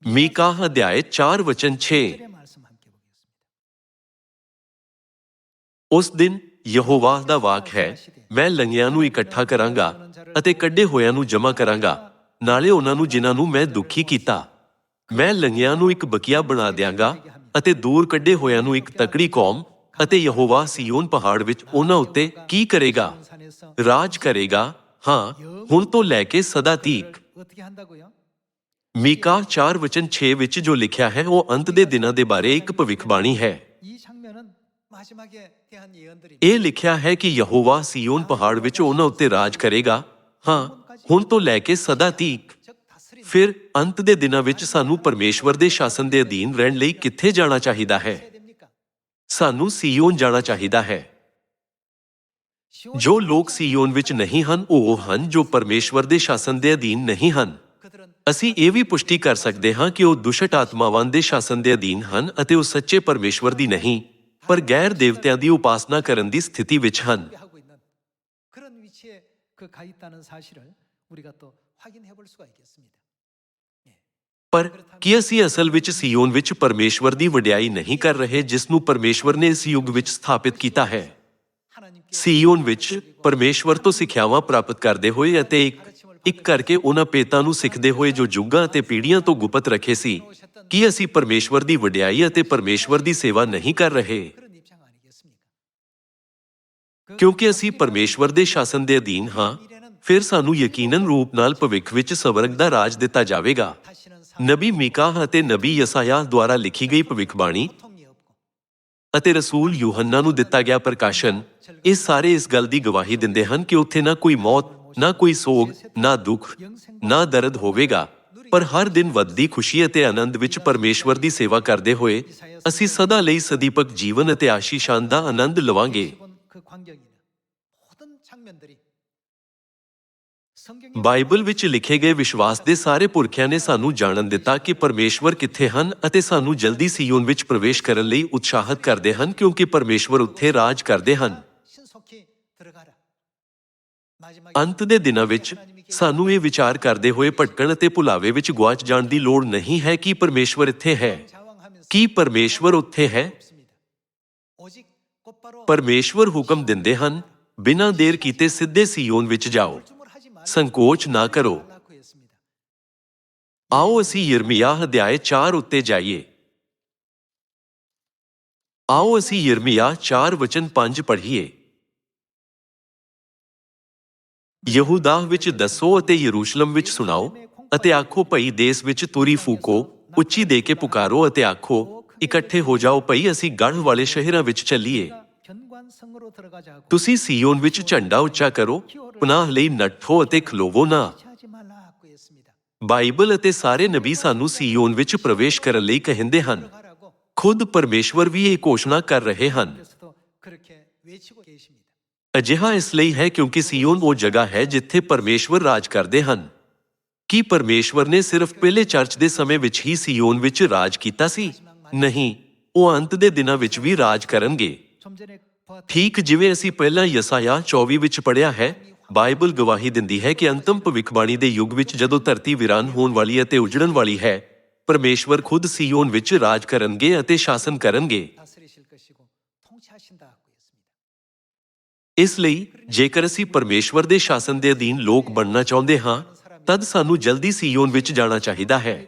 ਮੀਕਾ ਅਧਿਆਇ 4 ਵਚਨ 6 의 말씀 함께 보겠습니다. ਉਸ ਦਿਨ ਯਹੋਵਾ ਦਾ ਵਾਕ ਹੈ ਮੈਂ ਲੰਗਿਆਂ ਨੂੰ ਇਕੱਠਾ ਕਰਾਂਗਾ ਅਤੇ ਕੱਢੇ ਹੋਇਆਂ ਨੂੰ ਜਮ੍ਹਾਂ ਕਰਾਂਗਾ ਨਾਲੇ ਉਹਨਾਂ ਨੂੰ ਜਿਨ੍ਹਾਂ ਨੂੰ ਮੈਂ ਦੁਖੀ ਕੀਤਾ ਮੈਂ ਲੰਗਿਆਂ ਨੂੰ ਇੱਕ ਬਕੀਆ ਬਣਾ ਦਿਆਂਗਾ ਅਤੇ ਦੂਰ ਕੱਢੇ ਹੋਇਆਂ ਨੂੰ ਇੱਕ ਤਕੜੀ ਕੌਮ ਅਤੇ ਯਹੋਵਾ ਸੀਯੋਨ ਪਹਾੜ ਵਿੱਚ ਉਹਨਾਂ ਉੱਤੇ ਕੀ ਕਰੇਗਾ 산에서 ਰਾਜ ਕਰੇਗਾ ਹਾਂ ਹੁਣ ਤੋਂ ਲੈ ਕੇ ਸਦਾ ਤੀਕ 어떻게 한다고요? ਮੀਕਾ 4 ਵਚਨ 6 ਵਿੱਚ ਜੋ ਲਿਖਿਆ ਹੈ ਉਹ ਅੰਤ ਦੇ ਦਿਨਾਂ ਦੇ ਬਾਰੇ ਇੱਕ ਭਵਿੱਖਬਾਣੀ ਹੈ। ਇਹ ਲਿਖਿਆ ਹੈ ਕਿ ਯਹੋਵਾ ਸਿਯੋਨ ਪਹਾੜ ਵਿੱਚ ਉਹਨਾਂ ਉੱਤੇ ਰਾਜ ਕਰੇਗਾ। ਹਾਂ ਹੁਣ ਤੋਂ ਲੈ ਕੇ ਸਦਾ ਤੀਕ। ਫਿਰ ਅੰਤ ਦੇ ਦਿਨਾਂ ਵਿੱਚ ਸਾਨੂੰ ਪਰਮੇਸ਼ਵਰ ਦੇ ਸ਼ਾਸਨ ਦੇ ਅਧੀਨ ਰਹਿਣ ਲਈ ਕਿੱਥੇ ਜਾਣਾ ਚਾਹੀਦਾ ਹੈ? ਸਾਨੂੰ ਸਿਯੋਨ ਜਾਣਾ ਚਾਹੀਦਾ ਹੈ। ਜੋ ਲੋਕ ਸਿਯੋਨ ਵਿੱਚ ਨਹੀਂ ਹਨ ਉਹ ਹਨ ਜੋ ਪਰਮੇਸ਼ਵਰ ਦੇ ਸ਼ਾਸਨ ਦੇ ਅਧੀਨ ਨਹੀਂ ਹਨ। ਅਸੀਂ ਇਹ ਵੀ ਪੁਸ਼ਟੀ ਕਰ ਸਕਦੇ ਹਾਂ ਕਿ ਉਹ ਦੁਸ਼ਟ ਆਤਮਾਵਾਂ ਦੇ ਸ਼ਾਸਨ ਦੇ ਅਧੀਨ ਹਨ ਅਤੇ ਉਹ ਸੱਚੇ ਪਰਮੇਸ਼ਵਰ ਦੀ ਨਹੀਂ ਪਰ ਗੈਰ ਦੇਵਤਿਆਂ ਦੀ ਉਪਾਸਨਾ ਕਰਨ ਦੀ ਸਥਿਤੀ ਵਿੱਚ ਹਨ। ਪਰ ਕੀ ਅਸੀਂ ਅਸਲ ਵਿੱਚ ਸਿਯੋਨ ਵਿੱਚ ਪਰਮੇਸ਼ਵਰ ਦੀ ਵਡਿਆਈ ਨਹੀਂ ਕਰ ਰਹੇ ਜਿਸ ਨੂੰ ਪਰਮੇਸ਼ਵਰ ਨੇ ਇਸ ਯੁੱਗ ਵਿੱਚ ਸਥਾਪਿਤ ਕੀਤਾ ਹੈ? ਸਿਯੋਨ ਵਿੱਚ ਪਰਮੇਸ਼ਵਰ ਤੋਂ ਸਿੱਖਿਆਵਾਂ ਪ੍ਰਾਪਤ ਕਰਦੇ ਹੋਏ ਅਤੇ ਇੱਕ ਇੱਕ ਕਰਕੇ ਉਹਨਾਂ ਪੇਤਾਂ ਨੂੰ ਸਿੱਖਦੇ ਹੋਏ ਜੋ ਜੁਗਾਂ ਤੇ ਪੀੜ੍ਹੀਆਂ ਤੋਂ ਗੁਪਤ ਰੱਖੇ ਸੀ, ਕੀ ਅਸੀਂ ਪਰਮੇਸ਼ਵਰ ਦੀ ਵਡਿਆਈ ਅਤੇ ਪਰਮੇਸ਼ਵਰ ਦੀ ਸੇਵਾ ਨਹੀਂ ਕਰ ਰਹੇ? ਕਿਉਂਕਿ ਅਸੀਂ ਪਰਮੇਸ਼ਵਰ ਦੇ ਸ਼ਾਸਨ ਦੇ ਅਧੀਨ ਹਾਂ, ਫਿਰ ਸਾਨੂੰ ਯਕੀਨਨ ਰੂਪ ਨਾਲ ਭਵਿੱਖ ਵਿੱਚ ਸਵਰਗ ਦਾ ਰਾਜ ਦਿੱਤਾ ਜਾਵੇਗਾ। ਨਬੀ ਮੀਕਾਹ ਅਤੇ ਨਬੀ ਯਸਾਯਾਹ ਦੁਆਰਾ ਲਿਖੀ ਗਈ ਭਵਿੱਖਬਾਣੀ ਅਤੇ ਰਸੂਲ ਯੋਹੰਨਾ ਨੂੰ ਦਿੱਤਾ ਗਿਆ ਪ੍ਰਕਾਸ਼ਨ, ਇਹ ਸਾਰੇ ਇਸ ਗੱਲ ਦੀ ਗਵਾਹੀ ਦਿੰਦੇ ਹਨ ਕਿ ਉੱਥੇ ਨਾ ਕੋਈ ਮੌਤ ਨਾ ਕੋਈ ਸੋਗ, ਨਾ ਦੁੱਖ, ਨਾ ਦਰਦ ਹੋਵੇਗਾ, ਪਰ ਹਰ ਦਿਨ ਵੱਧਦੀ ਖੁਸ਼ੀ ਅਤੇ ਆਨੰਦ ਵਿੱਚ ਪਰਮੇਸ਼ਵਰ ਦੀ ਸੇਵਾ ਕਰਦੇ ਹੋਏ ਅਸੀਂ ਸਦਾ ਲਈ ਸਦੀਪਕ ਜੀਵਨ ਅਤੇ ਆਸ਼ੀਸ਼ਾਂ ਦਾ ਆਨੰਦ ਲਵਾਂਗੇ। ਬਾਈਬਲ ਵਿੱਚ ਲਿਖੇ ਗਏ ਵਿਸ਼ਵਾਸ ਦੇ ਸਾਰੇ ਪੁਰਖਿਆਂ ਨੇ ਸਾਨੂੰ ਜਾਣਨ ਦਿੱਤਾ ਕਿ ਪਰਮੇਸ਼ਵਰ ਕਿੱਥੇ ਹਨ ਅਤੇ ਸਾਨੂੰ ਜਲਦੀ ਸੀਯੋਨ ਵਿੱਚ ਪ੍ਰਵੇਸ਼ ਕਰਨ ਲਈ ਉਤਸ਼ਾਹਿਤ ਕਰਦੇ ਹਨ ਕਿਉਂਕਿ ਪਰਮੇਸ਼ਵਰ ਉੱਥੇ ਰਾਜ ਕਰਦੇ ਹਨ। ਅੰਤ ਦੇ ਦਿਨਾਂ ਵਿੱਚ ਸਾਨੂੰ ਇਹ ਵਿਚਾਰ ਕਰਦੇ ਹੋਏ ਭਟਕਣ ਅਤੇ ਭੁਲਾਵੇ ਵਿੱਚ ਗਵਾਚ ਜਾਣ ਦੀ ਲੋੜ ਨਹੀਂ ਹੈ ਕਿ ਪਰਮੇਸ਼ਵਰ ਇੱਥੇ ਹੈ। ਕੀ ਪਰਮੇਸ਼ਵਰ ਉੱਥੇ ਹੈ? ਪਰਮੇਸ਼ਵਰ ਹੁਕਮ ਦਿੰਦੇ ਹਨ, ਬਿਨਾਂ ਦੇਰ ਕੀਤੇ ਸਿੱਧੇ ਸੀਯੋਨ ਵਿੱਚ ਜਾਓ। ਸੰਕੋਚ ਨਾ ਕਰੋ। ਆਓ ਅਸੀਂ ਯਿਰਮੀਆ ਅਧਿਆਇ 4 ਉੱਤੇ ਜਾਈਏ। ਆਓ ਅਸੀਂ ਯਿਰਮੀਆ 4 ਵਚਨ 5 ਪੜ੍ਹੀਏ। ਯਹੂਦਾ ਵਿੱਚ ਦੱਸੋ ਅਤੇ ਯਰੂਸ਼ਲਮ ਵਿੱਚ ਸੁਣਾਓ ਅਤੇ ਆਖੋ ਭਈ ਦੇਸ਼ ਵਿੱਚ ਤੂਰੀ ਫੂਕੋ, ਉੱਚੀ ਦੇ ਕੇ ਪੁਕਾਰੋ ਅਤੇ ਆਖੋ, ਇਕੱਠੇ ਹੋ ਜਾਓ ਭਈ ਅਸੀਂ ਗਣ ਵਾਲੇ ਸ਼ਹਿਰਾਂ ਵਿੱਚ ਚੱਲੀਏ। ਤੁਸੀਂ ਸੀਓਨ ਵਿੱਚ ਝੰਡਾ ਉੱਚਾ ਕਰੋ, ਪਨਾਹ ਲਈ ਨੱਠੋ ਅਤੇ ਖਲੋਵੋ ਨਾ। ਬਾਈਬਲ ਅਤੇ ਸਾਰੇ ਨਬੀ ਸਾਨੂੰ ਸੀਓਨ ਵਿੱਚ ਪ੍ਰਵੇਸ਼ ਕਰਨ ਲਈ ਕਹਿੰਦੇ ਹਨ। ਖੁਦ ਪਰਮੇਸ਼ਵਰ ਵੀ ਇਹ ਘੋਸ਼ਣਾ ਕਰ ਰਹੇ ਹਨ। ਅਜਿਹਾ ਇਸ ਲਈ ਹੈ ਕਿਉਂਕਿ ਸੀਓਨ ਉਹ ਜਗ੍ਹਾ ਹੈ ਜਿੱਥੇ ਪਰਮੇਸ਼ਵਰ ਰਾਜ ਕਰਦੇ ਹਨ। ਕੀ ਪਰਮੇਸ਼ਵਰ ਨੇ ਸਿਰਫ ਪਹਿਲੇ ਚਰਚ ਦੇ ਸਮੇਂ ਵਿੱਚ ਹੀ ਸੀਓਨ ਵਿੱਚ ਰਾਜ ਕੀਤਾ ਸੀ? ਨਹੀਂ, ਉਹ ਅੰਤ ਦੇ ਦਿਨਾਂ ਵਿੱਚ ਵੀ ਰਾਜ ਕਰਨਗੇ। ਠੀਕ ਜਿਵੇਂ ਅਸੀਂ ਪਹਿਲਾਂ ਯਸਾਇਆ 24 ਵਿੱਚ ਪੜਿਆ ਹੈ, ਬਾਈਬਲ ਗਵਾਹੀ ਦਿੰਦੀ ਹੈ ਕਿ ਅੰਤਮ ਭਵਿੱਖਬਾਣੀ ਦੇ ਯੁੱਗ ਵਿੱਚ ਜਦੋਂ ਧਰਤੀ ਵਿਰਾਨ ਹੋਣ ਵਾਲੀ ਅਤੇ ਉਜੜਨ ਵਾਲੀ ਹੈ, ਪਰਮੇਸ਼ਵਰ ਖੁਦ ਸੀਓਨ ਵਿੱਚ ਰਾਜ ਕਰਨਗੇ ਅਤੇ ਸ਼ਾਸਨ ਕਰਨਗੇ। ਇਸ ਲਈ ਜੇਕਰ ਅਸੀਂ ਪਰਮੇਸ਼ਵਰ ਦੇ ਸ਼ਾਸਨ ਦੇ ਅਧੀਨ ਲੋਕ ਬਣਨਾ ਚਾਹੁੰਦੇ ਹਾਂ, ਤਦ ਸਾਨੂੰ ਜਲਦੀ ਸੀਯੋਨ ਵਿੱਚ ਜਾਣਾ ਚਾਹੀਦਾ ਹੈ।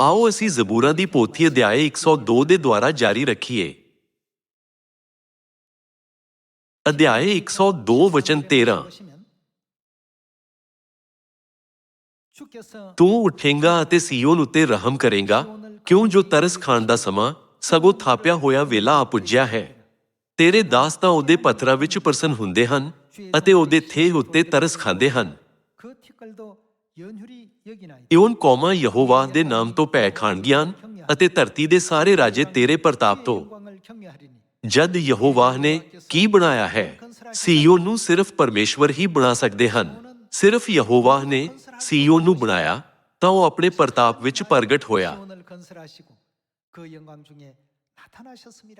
ਆਓ ਅਸੀਂ ਜ਼ਬੂਰਾਂ ਦੀ ਪੋਥੀ ਅਧਿਆਇ 102 ਦੇ ਦੁਆਰਾ ਜਾਰੀ ਰੱਖੀਏ। ਅਧਿਆਇ 102 ਵਚਨ 13 ਤੂੰ ਉਠੇਂਗਾ ਅਤੇ ਸੀਯੋਨ ਉਤੇ ਰਹਿਮ ਕਰੇਗਾ, ਕਿਉਂ ਜੋ ਤਰਸ ਖਾਣ ਦਾ ਸਮਾਂ ਸਗੋਂ ਥਾਪਿਆ ਹੋਇਆ ਵੇਲਾ ਆ ਪੁੱਜਿਆ ਹੈ। ਤੇਰੇ ਦਾਸ ਤਾਂ ਉਹਦੇ ਪੱਥਰਾਂ ਵਿੱਚ ਪ੍ਰਸੰਨ ਹੁੰਦੇ ਹਨ ਅਤੇ ਉਹਦੇ ਥੇ ਉੱਤੇ ਤਰਸ ਖਾਂਦੇ ਹਨ। ਇਉਂ ਕੌਮਾਂ ਯਹੋਵਾ ਦੇ ਨਾਮ ਤੋਂ ਭੈ ਖਾਣਗੀਆਂ ਅਤੇ ਧਰਤੀ ਦੇ ਸਾਰੇ ਰਾਜੇ ਤੇਰੇ ਪ੍ਰਤਾਪ ਤੋਂ। ਜਦ ਯਹੋਵਾ ਨੇ ਕੀ ਬਣਾਇਆ ਹੈ ਸੀਯੋਨ ਨੂੰ ਸਿਰਫ ਪਰਮੇਸ਼ਵਰ ਹੀ ਬਣਾ ਸਕਦੇ ਹਨ। ਸਿਰਫ ਯਹੋਵਾ ਨੇ ਸੀਯੋਨ ਨੂੰ ਬਣਾਇਆ ਤਾਂ ਉਹ ਆਪਣੇ ਪ੍ਰਤਾਪ ਵਿੱਚ ਪ੍ਰਗਟ ਹੋਇਆ।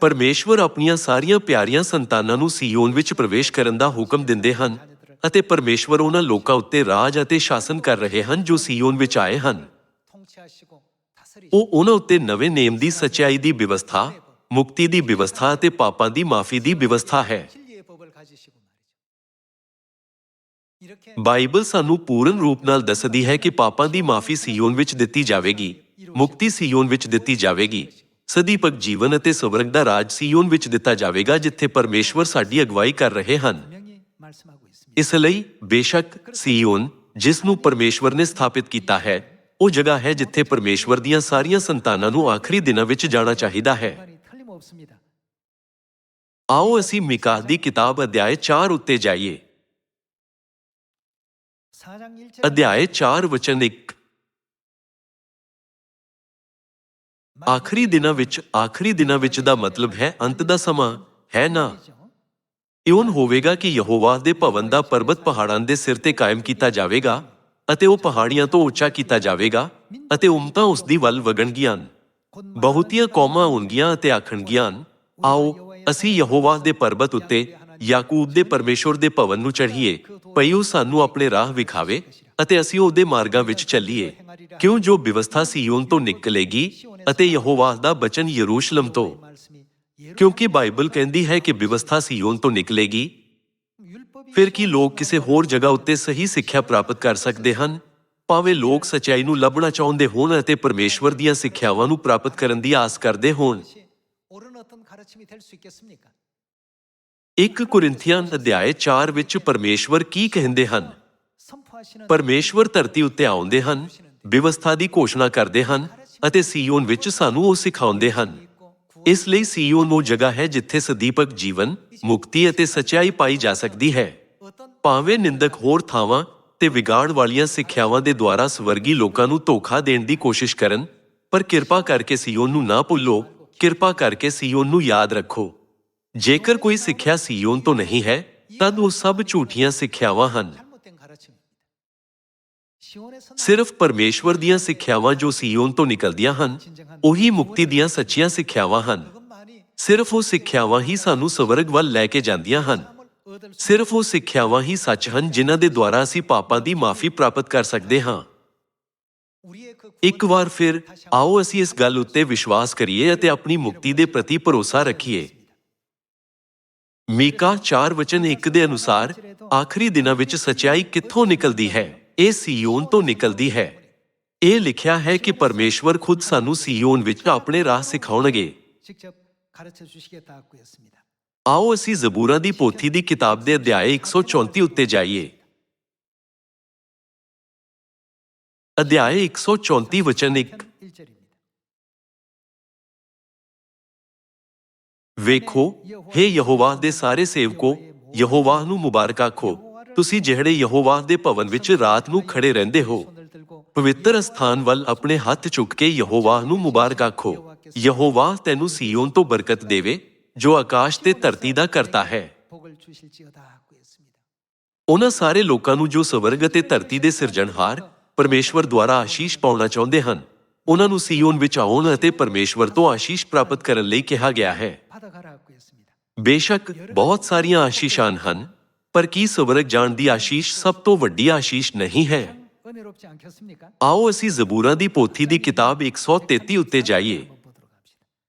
ਪਰਮੇਸ਼ਵਰ ਆਪਣੀਆਂ ਸਾਰੀਆਂ ਪਿਆਰੀਆਂ ਸੰਤਾਨਾਂ ਨੂੰ ਸੀਯੋਨ ਵਿੱਚ ਪ੍ਰਵੇਸ਼ ਕਰਨ ਦਾ ਹੁਕਮ ਦਿੰਦੇ ਹਨ ਅਤੇ ਪਰਮੇਸ਼ਵਰ ਉਹਨਾਂ ਲੋਕਾਂ ਉੱਤੇ ਰਾਜ ਅਤੇ ਸ਼ਾਸਨ ਕਰ ਰਹੇ ਹਨ ਜੋ ਸੀਯੋਨ ਵਿੱਚ ਆਏ ਹਨ। ਉਹ ਉਹਨਾਂ ਉੱਤੇ ਨਵੇਂ ਨੇਮ ਦੀ ਸਚਾਈ ਦੀ ਵਿਵਸਥਾ ਮੁਕਤੀ ਦੀ ਵਿਵਸਥਾ ਅਤੇ ਪਾਪਾਂ ਦੀ ਮਾਫੀ ਦੀ ਵਿਵਸਥਾ ਹੈ। ਬਾਈਬਲ ਸਾਨੂੰ ਪੂਰਨ ਰੂਪ ਨਾਲ ਦੱਸਦੀ ਹੈ ਕਿ ਪਾਪਾਂ ਦੀ ਮਾਫੀ ਸੀਯੋਨ ਵਿੱਚ ਦਿੱਤੀ ਜਾਵੇਗੀ ਮੁਕਤੀ ਸੀਯੋਨ ਵਿੱਚ ਦਿੱਤੀ ਜਾਵੇਗੀ। ਸਦੀਪਕ ਜੀਵਨ ਅਤੇ ਸਵਰਗ ਦਾ ਰਾਜ ਸਿਯੋਨ ਵਿੱਚ ਦਿੱਤਾ ਜਾਵੇਗਾ, ਜਿੱਥੇ ਪਰਮੇਸ਼ਵਰ ਸਾਡੀ ਅਗਵਾਈ ਕਰ ਰਹੇ ਹਨ। ਇਸ ਲਈ ਬੇਸ਼ੱਕ ਸਿਯੋਨ ਜਿਸ ਨੂੰ ਪਰਮੇਸ਼ਵਰ ਨੇ ਸਥਾਪਿਤ ਕੀਤਾ ਹੈ, ਉਹ ਜਗ੍ਹਾ ਹੈ ਜਿੱਥੇ ਪਰਮੇਸ਼ਵਰ ਦੀਆਂ ਸਾਰੀਆਂ ਸੰਤਾਨਾਂ ਨੂੰ ਆਖਰੀ ਦਿਨਾਂ ਵਿੱਚ ਜਾਣਾ ਚਾਹੀਦਾ ਹੈ। ਆਓ ਅਸੀਂ ਮਿਕਾਹ ਦੀ ਕਿਤਾਬ ਅਧਿਆਇ 4 ਉੱਤੇ ਜਾਈਏ। ਅਧਿਆਇ 4 ਵਚਨ 1 ਆਖਰੀ ਦਿਨਾਂ ਵਿੱਚ, ਆਖਰੀ ਦਿਨਾਂ ਵਿੱਚ ਦਾ ਮਤਲਬ ਹੈ ਅੰਤ ਦਾ ਸਮਾਂ, ਹੈ ਨਾ? ਇਉਂ ਹੋਵੇਗਾ ਕਿ ਯਹੋਵਾ ਦੇ ਭਵਨ ਦਾ ਪਰਬਤ ਪਹਾੜਾਂ ਦੇ ਸਿਰ ਤੇ ਕਾਇਮ ਕੀਤਾ ਜਾਵੇਗਾ ਅਤੇ ਉਹ ਪਹਾੜੀਆਂ ਤੋਂ ਉੱਚਾ ਕੀਤਾ ਜਾਵੇਗਾ ਅਤੇ ਉਮਤਾਂ ਉਸ ਦੀ ਵੱਲ ਵਗਣਗੀਆਂ ਬਹੁਤੀਆਂ ਕੌਮਾਂ ਹੋਣਗੀਆਂ ਅਤੇ ਆਖਣਗੀਆਂ ਆਓ ਅਸੀਂ ਯਹੋਵਾ ਦੇ ਪਰਬਤ ਉੱਤੇ, ਯਾਕੂਬ ਦੇ ਪਰਮੇਸ਼ਵਰ ਦੇ ਭਵਨ ਨੂੰ ਚੜ੍ਹੀਏ ਭਈ ਉਹ ਸਾਨੂੰ ਆਪਣੇ ਰਾਹ ਵਿਖਾਵੇ ਅਤੇ ਅਸੀਂ ਉਹਦੇ ਮਾਰਗਾਂ ਵਿੱਚ ਚੱਲੀਏ। ਕਿਉਂ ਜੋ ਵਿਵਸਥਾ ਸੀਯੋਨ ਤੋਂ ਨਿਕਲੇਗੀ ਅਤੇ ਯਹੋਵਾ ਦਾ ਬਚਨ ਯਰੂਸ਼ਲਮ ਤੋਂ। ਕਿਉਂਕਿ ਬਾਈਬਲ ਕਹਿੰਦੀ ਹੈ ਕਿ ਵਿਵਸਥਾ ਸਿਯੋਨ ਤੋਂ ਨਿਕਲੇਗੀ, ਫਿਰ ਕੀ ਲੋਕ ਕਿਸੇ ਹੋਰ ਜਗ੍ਹਾ ਉੱਤੇ ਸਹੀ ਸਿੱਖਿਆ ਪ੍ਰਾਪਤ ਕਰ ਸਕਦੇ ਹਨ? ਭਾਵੇਂ ਲੋਕ ਸਚਾਈ ਨੂੰ ਲੱਭਣਾ ਚਾਹੁੰਦੇ ਹੋਣ ਅਤੇ ਪਰਮੇਸ਼ਵਰ ਦੀਆਂ ਸਿੱਖਿਆਵਾਂ ਨੂੰ ਪ੍ਰਾਪਤ ਕਰਨ ਦੀ ਆਸ ਕਰਦੇ ਹੋਣ। ਇੱਕ ਕੋਰਿੰਥੀਆਂ ਅਧਿਆਇ 4 ਵਿੱਚ ਪਰਮੇਸ਼ਵਰ ਕੀ ਕਹਿੰਦੇ ਹਨ? ਪਰਮੇਸ਼ਵਰ ਧਰਤੀ ਉੱਤੇ ਆਉਂਦੇ ਹਨ, ਵਿਵਸਥਾ ਦੀ ਘੋਸ਼ਣਾ ਕਰਦੇ ਹਨ ਅਤੇ ਸੀਯੋਨ ਵਿੱਚ ਸਾਨੂੰ ਉਹ ਸਿਖਾਉਂਦੇ ਹਨ। ਇਸ ਲਈ ਸੀਯੋਨ ਉਹ ਜਗ੍ਹਾ ਹੈ ਜਿੱਥੇ ਸਦੀਪਕ ਜੀਵਨ, ਮੁਕਤੀ ਅਤੇ ਸਚਾਈ ਪਾਈ ਜਾ ਸਕਦੀ ਹੈ। ਭਾਵੇਂ ਨਿੰਦਕ ਹੋਰ ਥਾਵਾਂ ਤੇ ਵਿਗਾੜ ਵਾਲੀਆਂ ਸਿੱਖਿਆਵਾਂ ਦੇ ਦੁਆਰਾ ਸਵਰਗੀ ਲੋਕਾਂ ਨੂੰ ਧੋਖਾ ਦੇਣ ਦੀ ਕੋਸ਼ਿਸ਼ ਕਰਨ, ਪਰ ਕਿਰਪਾ ਕਰਕੇ ਸੀਯੋਨ ਨੂੰ ਨਾ ਭੁੱਲੋ, ਕਿਰਪਾ ਕਰਕੇ ਸੀਯੋਨ ਨੂੰ ਯਾਦ ਰੱਖੋ। ਜੇਕਰ ਕੋਈ ਸਿੱਖਿਆ ਸੀਯੋਨ ਤੋਂ ਨਹੀਂ ਹੈ, ਤਦ ਉਹ ਸਭ ਝੂਠੀਆਂ ਸਿੱਖਿਆਵਾਂ ਹਨ। ਸਿਰਫ ਪਰਮੇਸ਼ਵਰ ਦੀਆਂ ਸਿੱਖਿਆਵਾਂ ਜੋ ਸੀਓਨ ਤੋਂ ਨਿਕਲਦੀਆਂ ਹਨ ਉਹੀ ਮੁਕਤੀ ਦੀਆਂ ਸੱਚੀਆਂ ਸਿੱਖਿਆਵਾਂ ਹਨ। ਸਿਰਫ ਉਹ ਸਿੱਖਿਆਵਾਂ ਹੀ ਸਾਨੂੰ ਸਵਰਗ ਵੱਲ ਲੈ ਕੇ ਜਾਂਦੀਆਂ ਹਨ। ਸਿਰਫ ਉਹ ਸਿੱਖਿਆਵਾਂ ਹੀ ਸੱਚ ਹਨ ਜਿਨ੍ਹਾਂ ਦੇ ਦੁਆਰਾ ਅਸੀਂ ਪਾਪਾਂ ਦੀ ਮਾਫੀ ਪ੍ਰਾਪਤ ਕਰ ਸਕਦੇ ਹਾਂ। ਇੱਕ ਵਾਰ ਫਿਰ ਆਓ ਅਸੀਂ ਇਸ ਗੱਲ ਉੱਤੇ ਵਿਸ਼ਵਾਸ ਕਰੀਏ ਅਤੇ ਆਪਣੀ ਮੁਕਤੀ ਦੇ ਪ੍ਰਤੀ ਭਰੋਸਾ ਰੱਖੀਏ। ਮੀਕਾ 4 ਵਚਨ 1 ਦੇ ਅਨੁਸਾਰ ਆਖਰੀ ਦਿਨਾਂ ਵਿੱਚ ਸਚਾਈ ਕਿੱਥੋਂ ਨਿਕਲਦੀ ਹੈ? ਇਹ ਸਿਯੋਨ ਤੋਂ ਨਿਕਲਦੀ ਹੈ। ਇਹ ਲਿਖਿਆ ਹੈ ਕਿ ਪਰਮੇਸ਼ਵਰ ਖੁਦ ਸਾਨੂੰ ਸਿਯੋਨ ਵਿੱਚ ਆਪਣੇ ਰਾਹ ਸਿਖਾਉਣਗੇ। ਆਓ ਅਸੀਂ ਜ਼ਬੂਰਾਂ ਦੀ ਪੋਥੀ ਦੀ ਕਿਤਾਬ ਦੇ ਅਧਿਆਇ 134 ਉੱਤੇ ਜਾਈਏ। ਅਧਿਆਇ 134 ਵਚਨ 1 ਵੇਖੋ हे ਯਹੋਵਾ ਦੇ ਸਾਰੇ ਸੇਵਕੋ ਯਹੋਵਾ ਨੂੰ ਮੁਬਾਰਕਾ ਖੋ ਤੁਸੀਂ ਜਿਹੜੇ ਯਹੋਵਾ ਦੇ ਭਵਨ ਵਿੱਚ ਰਾਤ ਨੂੰ ਖੜੇ ਰਹਿੰਦੇ ਹੋ, ਪਵਿੱਤਰ ਸਥਾਨ ਵੱਲ ਆਪਣੇ ਹੱਥ ਚੁੱਕ ਕੇ ਯਹੋਵਾ ਨੂੰ ਮੁਬਾਰਕ ਆਖੋ। ਯਹੋਵਾ ਤੈਨੂੰ ਸੀਯੋਨ ਤੋਂ ਬਰਕਤ ਦੇਵੇ, ਜੋ ਆਕਾਸ਼ ਤੇ ਧਰਤੀ ਦਾ ਕਰਤਾ ਹੈ। ਉਹਨਾਂ ਸਾਰੇ ਲੋਕਾਂ ਨੂੰ ਜੋ ਸਵਰਗ ਅਤੇ ਧਰਤੀ ਦੇ ਸਿਰਜਣਹਾਰ ਪਰਮੇਸ਼ਵਰ ਦੁਆਰਾ ਆਸ਼ੀਸ਼ ਪਾਉਣਾ ਚਾਹੁੰਦੇ ਹਨ, ਉਹਨਾਂ ਨੂੰ ਸੀਯੋਨ ਵਿੱਚ ਆਉਣ ਅਤੇ ਪਰਮੇਸ਼ਵਰ ਤੋਂ ਆਸ਼ੀਸ਼ ਪ੍ਰਾਪਤ ਕਰਨ ਲਈ ਕਿਹਾ ਗਿਆ ਹੈ। ਬੇਸ਼ੱਕ ਬਹੁਤ ਸਾਰੀਆਂ ਆਸ਼ੀਸ਼ਾਂ ਹਨ ਪਰ ਕੀ ਸਵਰਗ ਜਾਣ ਦੀ ਆਸ਼ੀਸ਼ ਸਭ ਤੋਂ ਵੱਡੀ ਆਸ਼ੀਸ਼ ਨਹੀਂ ਹੈ? ਆਓ ਅਸੀਂ ਜ਼ਬੂਰਾਂ ਦੀ ਪੋਥੀ ਦੀ ਕਿਤਾਬ 133 ਉੱਤੇ ਜਾਈਏ।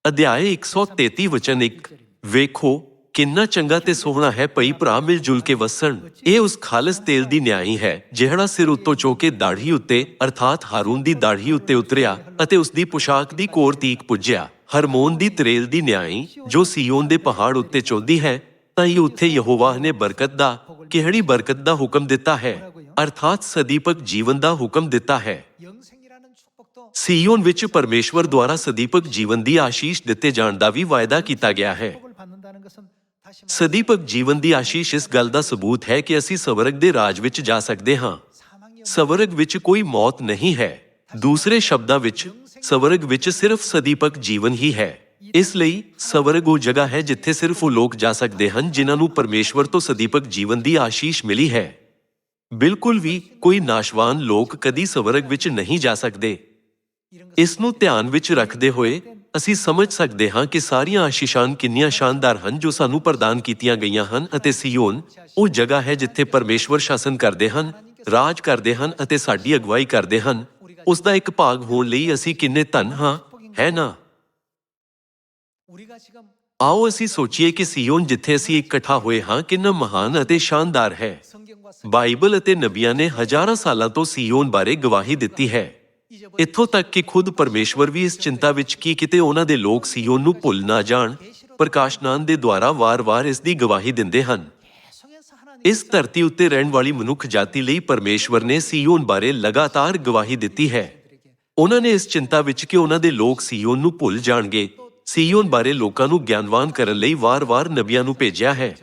ਅਧਿਆਇ 133 ਵਚਨ 1 ਵੇਖੋ ਕਿੰਨਾ ਚੰਗਾ ਤੇ ਸੋਹਣਾ ਹੈ ਭਈ ਭਰਾ ਮਿਲ ਜੁਲ ਕੇ ਵਸਣ। ਇਹ ਉਸ ਖਾਲਸ ਤੇਲ ਦੀ ਨਿਆਈ ਹੈ, ਜਿਹੜਾ ਸਿਰ ਉੱਤੋਂ ਚੋਕੇ ਦਾੜ੍ਹੀ ਉੱਤੇ, ਅਰਥਾਤ ਹਾਰੂਨ ਦੀ ਦਾੜ੍ਹੀ ਉੱਤੇ ਉਤਰਿਆ ਅਤੇ ਉਸ ਦੀ ਪੋਸ਼ਾਕ ਦੀ ਕੋਰ ਤੀਕ ਪੁੱਜਿਆ। ਹਰਮੋਨ ਦੀ ਤਰੇਲ ਦੀ ਨਿਆਈ, ਜੋ ਸੀਓਨ ਦੇ ਪਹਾੜ ਉੱਤੇ ਚੋਦੀ ਹੈ ਤਾਂ ਇਹ ਉੱਥੇ ਯਹੋਵਾ ਨੇ ਬਰਕਤ ਦਾ ਕਿਹੜੀ ਬਰਕਤ ਦਾ ਹੁਕਮ ਦਿੱਤਾ ਹੈ ਅਰਥਾਤ ਸਦੀਪਕ ਜੀਵਨ ਦਾ ਹੁਕਮ ਦਿੱਤਾ ਹੈ ਸੀਯੋਨ ਵਿੱਚ ਪਰਮੇਸ਼ਵਰ ਦੁਆਰਾ ਸਦੀਪਕ ਜੀਵਨ ਦੀ ਆਸ਼ੀਸ਼ ਦਿੱਤੇ ਜਾਣ ਦਾ ਵੀ ਵਾਅਦਾ ਕੀਤਾ ਗਿਆ ਹੈ ਸਦੀਪਕ ਜੀਵਨ ਦੀ ਆਸ਼ੀਸ਼ ਇਸ ਗੱਲ ਦਾ ਸਬੂਤ ਹੈ ਕਿ ਅਸੀਂ ਸਵਰਗ ਦੇ ਰਾਜ ਵਿੱਚ ਜਾ ਸਕਦੇ ਹਾਂ ਸਵਰਗ ਵਿੱਚ ਕੋਈ ਮੌਤ ਨਹੀਂ ਹੈ ਦੂਸਰੇ ਸ਼ਬਦਾਂ ਵਿੱਚ ਸਵਰਗ ਵਿੱਚ ਸਿਰਫ ਸਦੀਪਕ ਜੀਵਨ ਹੀ ਹੈ ਇਸ ਲਈ ਸਵਰਗ ਉਹ ਜਗ੍ਹਾ ਹੈ ਜਿੱਥੇ ਸਿਰਫ ਉਹ ਲੋਕ ਜਾ ਸਕਦੇ ਹਨ ਜਿਨ੍ਹਾਂ ਨੂੰ ਪਰਮੇਸ਼ਵਰ ਤੋਂ ਸਦੀਪਕ ਜੀਵਨ ਦੀ ਆਸ਼ੀਸ਼ ਮਿਲੀ ਹੈ। ਬਿਲਕੁਲ ਵੀ ਕੋਈ ਨਾਸ਼ਵਾਨ ਲੋਕ ਕਦੀ ਸਵਰਗ ਵਿੱਚ ਨਹੀਂ ਜਾ ਸਕਦੇ। ਇਸ ਨੂੰ ਧਿਆਨ ਵਿੱਚ ਰੱਖਦੇ ਹੋਏ ਅਸੀਂ ਸਮਝ ਸਕਦੇ ਹਾਂ ਕਿ ਸਾਰੀਆਂ ਆਸ਼ੀਸ਼ਾਂ ਕਿੰਨੀਆਂ ਸ਼ਾਨਦਾਰ ਹਨ ਜੋ ਸਾਨੂੰ ਪ੍ਰਦਾਨ ਕੀਤੀਆਂ ਗਈਆਂ ਹਨ ਅਤੇ ਸਿਯੋਨ ਉਹ ਜਗ੍ਹਾ ਹੈ ਜਿੱਥੇ ਪਰਮੇਸ਼ਵਰ ਸ਼ਾਸਨ ਕਰਦੇ ਹਨ, ਰਾਜ ਕਰਦੇ ਹਨ ਅਤੇ ਸਾਡੀ ਅਗਵਾਈ ਕਰਦੇ ਹਨ। ਉਸ ਦਾ ਇੱਕ ਭਾਗ ਹੋਣ ਲਈ ਅਸੀਂ ਕਿੰਨੇ ਧਨ ਹਾਂ, ਹੈ ਨਾ? ਆਓ ਅਸੀਂ ਸੋਚੀਏ ਕਿ ਸਿਯੋਨ ਜਿੱਥੇ ਅਸੀਂ ਇਕੱਠਾ ਹੋਏ ਹਾਂ ਕਿੰਨਾ ਮਹਾਨ ਅਤੇ ਸ਼ਾਨਦਾਰ ਹੈ। ਬਾਈਬਲ ਅਤੇ ਨਬੀਆਂ ਨੇ ਹਜ਼ਾਰਾਂ ਸਾਲਾਂ ਤੋਂ ਸਿਯੋਨ ਬਾਰੇ ਗਵਾਹੀ ਦਿੱਤੀ ਹੈ। ਇੱਥੋਂ ਤੱਕ ਕਿ ਖੁਦ ਪਰਮੇਸ਼ਵਰ ਵੀ ਇਸ ਚਿੰਤਾ ਵਿੱਚ ਕੀ ਕਿਤੇ ਉਹਨਾਂ ਦੇ ਲੋਕ ਸਿਯੋਨ ਨੂੰ ਭੁੱਲ ਨਾ ਜਾਣ ਪ੍ਰਕਾਸ਼ ਨਾਨ ਦੇ ਦੁਆਰਾ ਵਾਰ-ਵਾਰ ਇਸ ਦੀ ਗਵਾਹੀ ਦਿੰਦੇ ਹਨ। ਇਸ ਧਰਤੀ ਉੱਤੇ ਰਹਿਣ ਵਾਲੀ ਮਨੁੱਖ ਜਾਤੀ ਲਈ ਪਰਮੇਸ਼ਵਰ ਨੇ ਸਿਯੋਨ ਬਾਰੇ ਲਗਾਤਾਰ ਗਵਾਹੀ ਦਿੱਤੀ ਹੈ। ਉਹਨਾਂ ਨੇ ਇਸ ਚਿੰਤਾ ਵਿੱਚ ਕਿ ਉਹਨਾਂ ਦੇ ਲੋਕ ਸਿਯੋਨ ਨੂੰ ਭੁੱਲ ਜਾਣਗੇ। ਸੀਯੋਨ ਬਾਰੇ ਲੋਕਾਂ ਨੂੰ ਗਿਆਨਵਾਨ ਕਰਨ ਲਈ ਵਾਰ-ਵਾਰ ਨਬੀਆਂ ਨੂੰ ਭੇਜਿਆ ਹੈ।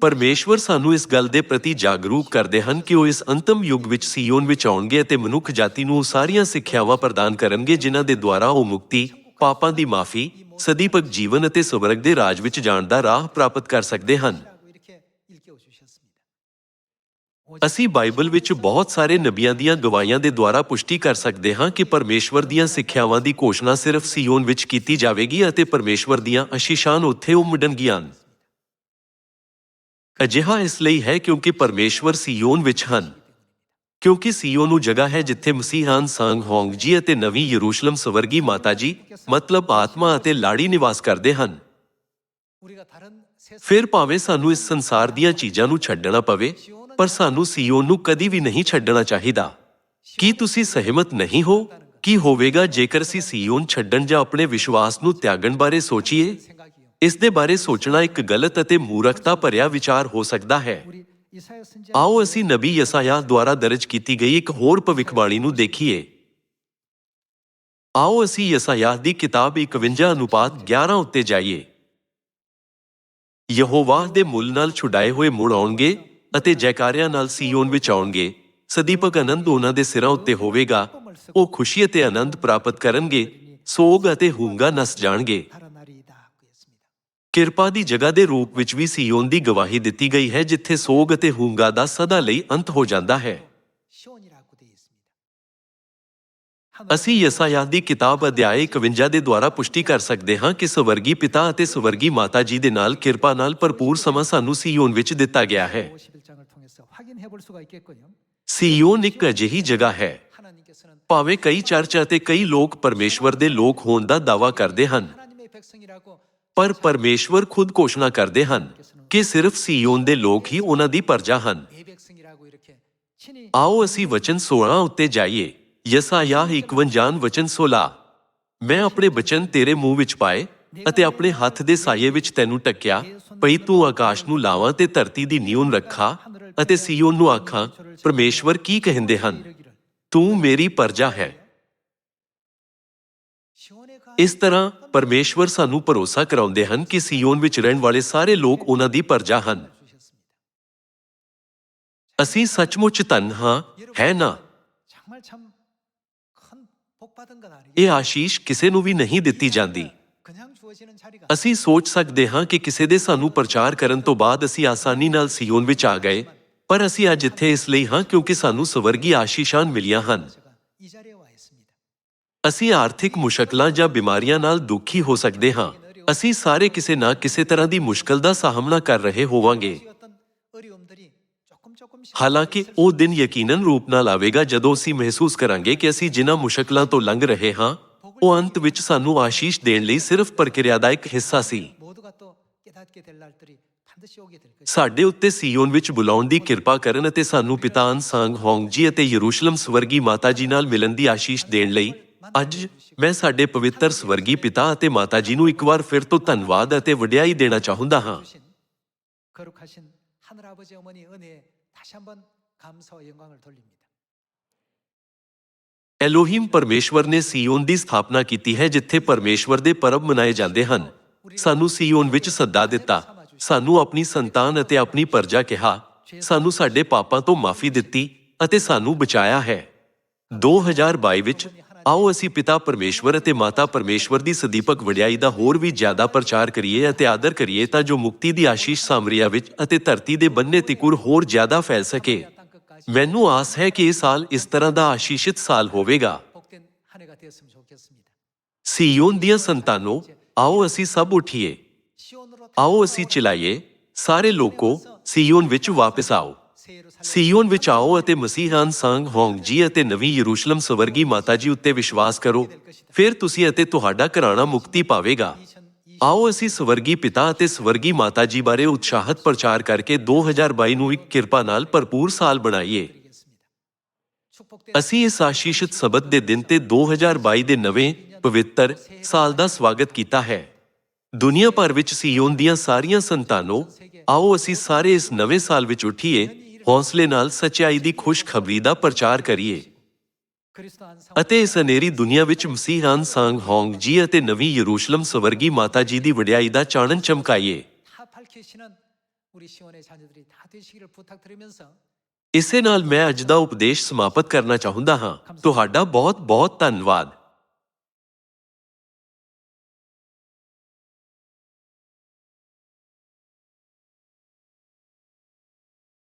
ਪਰਮੇਸ਼ਵਰ ਸਾਨੂੰ ਇਸ ਗੱਲ ਦੇ ਪ੍ਰਤੀ ਜਾਗਰੂਕ ਕਰਦੇ ਹਨ ਕਿ ਉਹ ਇਸ ਅੰਤਮ ਯੁੱਗ ਵਿੱਚ ਸੀਯੋਨ ਵਿੱਚ ਆਉਣਗੇ ਅਤੇ ਮਨੁੱਖ ਜਾਤੀ ਨੂੰ ਉਹ ਸਾਰੀਆਂ ਸਿੱਖਿਆਵਾਂ ਪ੍ਰਦਾਨ ਕਰਨਗੇ ਜਿਨ੍ਹਾਂ ਦੇ ਦੁਆਰਾ ਉਹ ਮੁਕਤੀ, ਪਾਪਾਂ ਦੀ ਮਾਫੀ, ਸਦੀਪਕ ਜੀਵਨ ਅਤੇ ਸਵਰਗ ਦੇ ਰਾਜ ਵਿੱਚ ਜਾਣ ਦਾ ਰਾਹ ਪ੍ਰਾਪਤ ਕਰ ਸਕਦੇ ਹਨ। ਅਸੀਂ ਬਾਈਬਲ ਵਿੱਚ ਬਹੁਤ ਸਾਰੇ ਨਬੀਆਂ ਦੀਆਂ ਗਵਾਹੀਆਂ ਦੇ ਦੁਆਰਾ ਪੁਸ਼ਟੀ ਕਰ ਸਕਦੇ ਹਾਂ ਕਿ ਪਰਮੇਸ਼ਵਰ ਦੀਆਂ ਸਿੱਖਿਆਵਾਂ ਦੀ ਘੋਸ਼ਣਾ ਸਿਰਫ ਸਿਯੋਨ ਵਿੱਚ ਕੀਤੀ ਜਾਵੇਗੀ ਅਤੇ ਪਰਮੇਸ਼ਵਰ ਦੀਆਂ ਅਸ਼ੀਸ਼ਾਂ ਉੱਥੇ ਉਮੜਨਗੀਆਂ। ਅਜਿਹਾ ਇਸ ਲਈ ਹੈ ਕਿਉਂਕਿ ਪਰਮੇਸ਼ਵਰ ਸਿਯੋਨ ਵਿੱਚ ਹਨ। ਕਿਉਂਕਿ ਸਿਯੋਨ ਨੂੰ ਜਗ੍ਹਾ ਹੈ ਜਿੱਥੇ ਮਸੀਹਾਨ ਸੰਗ ਹੋਂਗ ਜੀ ਅਤੇ ਨਵੀਂ ਯਰੂਸ਼ਲਮ ਸਵਰਗੀ ਮਾਤਾ ਜੀ ਮਤਲਬ ਆਤਮਾ ਅਤੇ ਲਾੜੀ ਨਿਵਾਸ ਕਰਦੇ ਹਨ। ਫਿਰ ਭਾਵੇਂ ਸਾਨੂੰ ਇਸ ਸੰਸਾਰ ਦੀਆਂ ਚੀਜ਼ਾਂ ਨੂੰ ਛੱਡਣਾ ਪਵੇ, ਪਰ ਸਾਨੂੰ ਸੀਓ ਨੂੰ ਕਦੀ ਵੀ ਨਹੀਂ ਛੱਡਣਾ ਚਾਹੀਦਾ। ਕੀ ਤੁਸੀਂ ਸਹਿਮਤ ਨਹੀਂ ਹੋ ਕੀ ਹੋਵੇਗਾ ਜੇਕਰ ਅਸੀਂ ਸੀਓ ਨੂੰ ਛੱਡਣ ਜਾਂ ਆਪਣੇ ਵਿਸ਼ਵਾਸ ਨੂੰ ਤਿਆਗਣ ਬਾਰੇ ਸੋਚੀਏ? ਇਸ ਦੇ ਬਾਰੇ ਸੋਚਣਾ ਇੱਕ ਗਲਤ ਅਤੇ ਮੂਰਖਤਾ ਭਰਿਆ ਵਿਚਾਰ ਹੋ ਸਕਦਾ ਹੈ। ਆਓ ਅਸੀਂ ਨਬੀ ਯਸਾਇਆ ਦੁਆਰਾ ਦਰਜ ਕੀਤੀ ਗਈ ਇੱਕ ਹੋਰ ਭਵਿੱਖਬਾਣੀ ਨੂੰ ਦੇਖੀਏ। ਆਓ ਅਸੀਂ ਯਸਾਇਆ ਦੀ ਕਿਤਾਬ 51 ਅਨੁਪਾਤ 11 ਉੱਤੇ ਜਾਈਏ। ਯਹੋਵਾ ਦੇ ਮੁੱਲ ਨਾਲ ਛੁਡਾਏ ਹੋਏ ਮੁੜ ਆਉਣਗੇ? ਅਤੇ ਜੈਕਾਰਿਆਂ ਨਾਲ ਸੀਯੋਨ ਵਿੱਚ ਆਉਣਗੇ। ਸਦੀਪਕ ਆਨੰਦ ਉਹਨਾਂ ਦੇ ਸਿਰਾਂ ਉੱਤੇ ਹੋਵੇਗਾ। ਉਹ ਖੁਸ਼ੀ ਅਤੇ ਆਨੰਦ ਪ੍ਰਾਪਤ ਕਰਨਗੇ। ਸੋਗ ਅਤੇ ਹੂੰਗਾ ਨਸ ਜਾਣਗੇ। ਕਿਰਪਾ ਦੀ ਜਗ੍ਹਾ ਦੇ ਰੂਪ ਵਿੱਚ ਵੀ ਸੀਯੋਨ ਦੀ ਗਵਾਹੀ ਦਿੱਤੀ ਗਈ ਹੈ, ਜਿੱਥੇ ਸੋਗ ਅਤੇ ਹੂੰਗਾ ਦਾ ਸਦਾ ਲਈ ਅੰਤ ਹੋ ਜਾਂਦਾ ਹੈ। ਅਸੀਂ ਯਸਾਯਾਹ ਦੀ ਕਿਤਾਬ ਅਧਿਆਇ 51 ਦੇ ਦੁਆਰਾ ਪੁਸ਼ਟੀ ਕਰ ਸਕਦੇ ਹਾਂ ਕਿ ਸਵਰਗੀ ਪਿਤਾ ਅਤੇ ਸਵਰਗੀ ਮਾਤਾ ਜੀ ਦੇ ਨਾਲ ਕਿਰਪਾ ਨਾਲ ਭਰਪੂਰ ਸਮਾਂ ਸਾਨੂੰ ਸੀਯੋਨ ਵਿੱਚ ਦਿੱਤਾ ਗਿਆ ਹੈ। ਸੀਯੋਨ ਇੱਕ ਅਜਿਹੀ ਜਗ੍ਹਾ ਹੈ। ਭਾਵੇਂ ਕਈ ਚਰਚ ਅਤੇ ਕਈ ਲੋਕ ਪਰਮੇਸ਼ਵਰ ਦੇ ਲੋਕ ਹੋਣ ਦਾ ਦਾਵਾ ਕਰਦੇ ਹਨ, ਪਰ ਪਰਮੇਸ਼ਵਰ ਖੁਦ ਘੋਸ਼ਣਾ ਕਰਦੇ ਹਨ ਕਿ ਸਿਰਫ ਸੀਯੋਨ ਦੇ ਲੋਕ ਹੀ ਉਹਨਾਂ ਦੀ ਪਰਜਾ ਹਨ। ਆਓ ਅਸੀਂ ਵਚਨ 16 ਉੱਤੇ ਜਾਈਏ। ਯਸਾਯਾਹ 51 ਵਚਨ 16 ਮੈਂ ਆਪਣੇ ਬਚਨ ਤੇਰੇ ਮੂੰਹ ਵਿੱਚ ਪਾਏ ਅਤੇ ਆਪਣੇ ਹੱਥ ਦੇ ਸਾਏ ਵਿੱਚ ਤੈਨੂੰ ਟੱਕਿਆ ਪਈ ਤੂੰ ਆਕਾਸ਼ ਨੂੰ ਲਾਵਾਂ ਤੇ ਧਰਤੀ ਦੀ ਨੀਉਂ ਰੱਖਾ ਅਤੇ ਸੀਓਨ ਨੂੰ ਆਖਾਂ, ਪਰਮੇਸ਼ਵਰ ਕੀ ਕਹਿੰਦੇ ਹਨ? ਤੂੰ ਮੇਰੀ ਪਰਜਾ ਹੈ। ਇਸ ਤਰ੍ਹਾਂ ਪਰਮੇਸ਼ਵਰ ਸਾਨੂੰ ਭਰੋਸਾ ਕਰਾਉਂਦੇ ਹਨ ਕਿ ਸੀਓਨ ਵਿੱਚ ਰਹਿਣ ਵਾਲੇ ਸਾਰੇ ਲੋਕ ਉਹਨਾਂ ਦੀ ਪਰਜਾ ਹਨ। ਅਸੀਂ ਸੱਚਮੁੱਚ ਧਨ ਹਾਂ, ਹੈ ਨਾ? ਇਹ ਆਸ਼ੀਸ਼ ਕਿਸੇ ਨੂੰ ਵੀ ਨਹੀਂ ਦਿੱਤੀ ਜਾਂਦੀ। ਅਸੀਂ ਸੋਚ ਸਕਦੇ ਹਾਂ ਕਿ ਕਿਸੇ ਦੇ ਸਾਨੂੰ ਪ੍ਰਚਾਰ ਕਰਨ ਤੋਂ ਬਾਅਦ ਅਸੀਂ ਆਸਾਨੀ ਨਾਲ ਸਿਯੋਨ ਵਿੱਚ ਆ ਗਏ ਪਰ ਅਸੀਂ ਅੱਜ ਇੱਥੇ ਇਸ ਲਈ ਹਾਂ ਕਿਉਂਕਿ ਸਾਨੂੰ ਸਵਰਗੀ ਆਸ਼ੀਸ਼ਾਂ ਮਿਲੀਆਂ ਹਨ। ਅਸੀਂ ਆਰਥਿਕ ਮੁਸ਼ਕਲਾਂ ਜਾਂ ਬਿਮਾਰੀਆਂ ਨਾਲ ਦੁਖੀ ਹੋ ਸਕਦੇ ਹਾਂ। ਅਸੀਂ ਸਾਰੇ ਕਿਸੇ ਨਾ ਕਿਸੇ ਤਰ੍ਹਾਂ ਦੀ ਮੁਸ਼ਕਲ ਦਾ ਸਾਹਮਣਾ ਕਰ ਰਹੇ ਹੋਵਾਂਗੇ। ਹਾਲਾਂਕਿ ਉਹ ਦਿਨ ਯਕੀਨਨ ਰੂਪ ਨਾਲ ਆਵੇਗਾ ਜਦੋਂ ਅਸੀਂ ਮਹਿਸੂਸ ਕਰਾਂਗੇ ਕਿ ਅਸੀਂ ਜਿਨ੍ਹਾਂ ਮੁਸ਼ਕਲਾਂ ਤੋਂ ਲੰਘ ਰਹੇ ਹਾਂ ਉਹ ਅੰਤ ਵਿੱਚ ਸਾਨੂੰ ਆਸ਼ੀਸ਼ ਦੇਣ ਲਈ ਸਿਰਫ ਪ੍ਰਕਿਰਿਆ ਦਾ ਇੱਕ ਹਿੱਸਾ ਸੀ 모두가 또 깨닫게 될 날들이 반드시 오게 될 것입니다. ਸਾਡੇ ਉੱਤੇ ਸੀਯੋਨ ਵਿੱਚ ਬੁਲਾਉਣ ਦੀ ਕਿਰਪਾ ਕਰਨ ਅਤੇ ਸਾਨੂੰ ਪਿਤਾ ਅਨਸਾਂਗ ਹੋਂਗ ਜੀ ਅਤੇ ਯਰੂਸ਼ਲਮ ਸਵਰਗੀ ਮਾਤਾ ਜੀ ਨਾਲ ਮਿਲਣ ਦੀ ਆਸ਼ੀਸ਼ ਦੇਣ ਲਈ ਅੱਜ ਮੈਂ ਸਾਡੇ ਪਵਿੱਤਰ ਸਵਰਗੀ ਪਿਤਾ ਅਤੇ ਮਾਤਾ ਜੀ ਨੂੰ ਇੱਕ ਵਾਰ ਫਿਰ ਤੋਂ ਧੰਨਵਾਦ ਅਤੇ ਵਡਿਆਈ ਦੇਣਾ ਚਾਹੁੰਦਾ ਹਾਂ 주신 거룩하신 하늘 아버지 어머니 은혜에 다시 한번 감사와 영광을 돌립니다. ਐਲੋਹੀਮ ਪਰਮੇਸ਼ਵਰ ਨੇ ਸੀਯੋਨ ਦੀ ਸਥਾਪਨਾ ਕੀਤੀ ਹੈ ਜਿੱਥੇ ਪਰਮੇਸ਼ਵਰ ਦੇ ਪਰਬ ਮਨਾਏ ਜਾਂਦੇ ਹਨ ਸਾਨੂੰ ਸੀਯੋਨ ਵਿੱਚ ਸੱਦਾ ਦਿੱਤਾ ਸਾਨੂੰ ਆਪਣੀ ਸੰਤਾਨ ਅਤੇ ਆਪਣੀ ਪਰਜਾ ਕਿਹਾ ਸਾਨੂੰ ਸਾਡੇ ਪਾਪਾਂ ਤੋਂ ਮਾਫੀ ਦਿੱਤੀ ਅਤੇ ਸਾਨੂੰ ਬਚਾਇਆ ਹੈ 2022 ਵਿੱਚ ਆਓ ਅਸੀਂ ਪਿਤਾ ਪਰਮੇਸ਼ਵਰ ਅਤੇ ਮਾਤਾ ਪਰਮੇਸ਼ਵਰ ਦੀ ਸਦੀਪਕ ਵਡਿਆਈ ਦਾ ਹੋਰ ਵੀ ਜ਼ਿਆਦਾ ਪ੍ਰਚਾਰ ਕਰੀਏ ਅਤੇ ਆਦਰ ਕਰੀਏ ਤਾਂ ਜੋ ਮੁਕਤੀ ਦੀ ਆਸ਼ੀਸ਼ ਸਾਮਰੀਆ ਵਿੱਚ ਅਤੇ ਧਰਤੀ ਦੇ ਬੰਨੇ ਤਿਕੁਰ ਹੋਰ ਜ਼ਿਆਦਾ ਫੈਲ ਸਕੇ। ਮੈਨੂੰ ਆਸ ਹੈ ਕਿ ਇਹ ਸਾਲ ਇਸ ਤਰ੍ਹਾਂ ਦਾ ਆਸ਼ੀਸ਼ਿਤ ਸਾਲ ਹੋਵੇਗਾ। ਸੀਯੋਨ ਦੀਆਂ ਸੰਤਾਨੋ, ਆਓ ਅਸੀਂ ਸਭ ਉਠੀਏ। ਆਓ ਅਸੀਂ ਚਲਾਈਏ। ਸਾਰੇ ਲੋਕੋ ਸੀਯੋਨ ਵਿੱਚ ਵਾਪਸ ਆਓ। ਸਿਯੋਨ ਵਿੱਚ ਆਓ ਅਤੇ ਮਸੀਹਾਂ ਸੰਗ ਹੋਂਗਜੀ ਅਤੇ ਨਵੀਂ ਯਰੂਸ਼ਲਮ ਸਵਰਗੀ ਮਾਤਾ ਜੀ ਉੱਤੇ ਵਿਸ਼ਵਾਸ ਕਰੋ। ਫਿਰ ਤੁਸੀਂ ਅਤੇ ਤੁਹਾਡਾ ਘਰਾਣਾ ਮੁਕਤੀ ਪਾਵੇਗਾ। ਆਓ ਅਸੀਂ ਸਵਰਗੀ ਪਿਤਾ ਅਤੇ ਸਵਰਗੀ ਮਾਤਾ ਜੀ ਬਾਰੇ ਉਤਸ਼ਾਹਤ ਪ੍ਰਚਾਰ ਕਰਕੇ 2022 ਨੂੰ ਇੱਕ ਕਿਰਪਾ ਨਾਲ ਭਰਪੂਰ ਸਾਲ ਬਣਾਈਏ। ਅਸੀਂ ਇਸ ਆਸ਼ੀਸ਼ਿਤ ਸਬਤ ਦੇ ਦਿਨ ਤੇ 2022 ਦੇ ਨਵੇਂ, ਪਵਿੱਤਰ ਸਾਲ ਦਾ ਸਵਾਗਤ ਕੀਤਾ ਹੈ। ਦੁਨੀਆ ਭਰ ਵਿੱਚ ਸਿਯੋਨ ਦੀਆਂ ਸਾਰੀਆਂ ਸੰਤਾਨੋ, ਆਓ ਅਸੀਂ ਸਾਰੇ ਇਸ ਨਵੇਂ ਸਾਲ ਵਿੱਚ ਉਠੀਏ ਹੌਸਲੇ ਨਾਲ ਸਚਾਈ ਦੀ ਖੁਸ਼ਖਬਰੀ ਦਾ ਪ੍ਰਚਾਰ ਕਰੀਏ। ਅਤੇ ਇਸ ਹਨੇਰੀ ਦੁਨੀਆ ਵਿੱਚ ਮਸੀਹ ਆਨ ਸੰਗ ਹੋਂਗ ਜੀ ਅਤੇ ਨਵੀਂ ਯਰੂਸ਼ਲਮ ਸਵਰਗੀ ਮਾਤਾ ਜੀ ਦੀ ਵਡਿਆਈ ਦਾ ਚਾਨਣ ਚਮਕਾਈਏ। ਇਸੇ ਨਾਲ ਮੈਂ ਅੱਜ ਦਾ ਉਪਦੇਸ਼ ਸਮਾਪਤ ਕਰਨਾ ਚਾਹੁੰਦਾ ਹਾਂ। ਤੁਹਾਡਾ ਬਹੁਤ ਬਹੁਤ ਧੰਨਵਾਦ।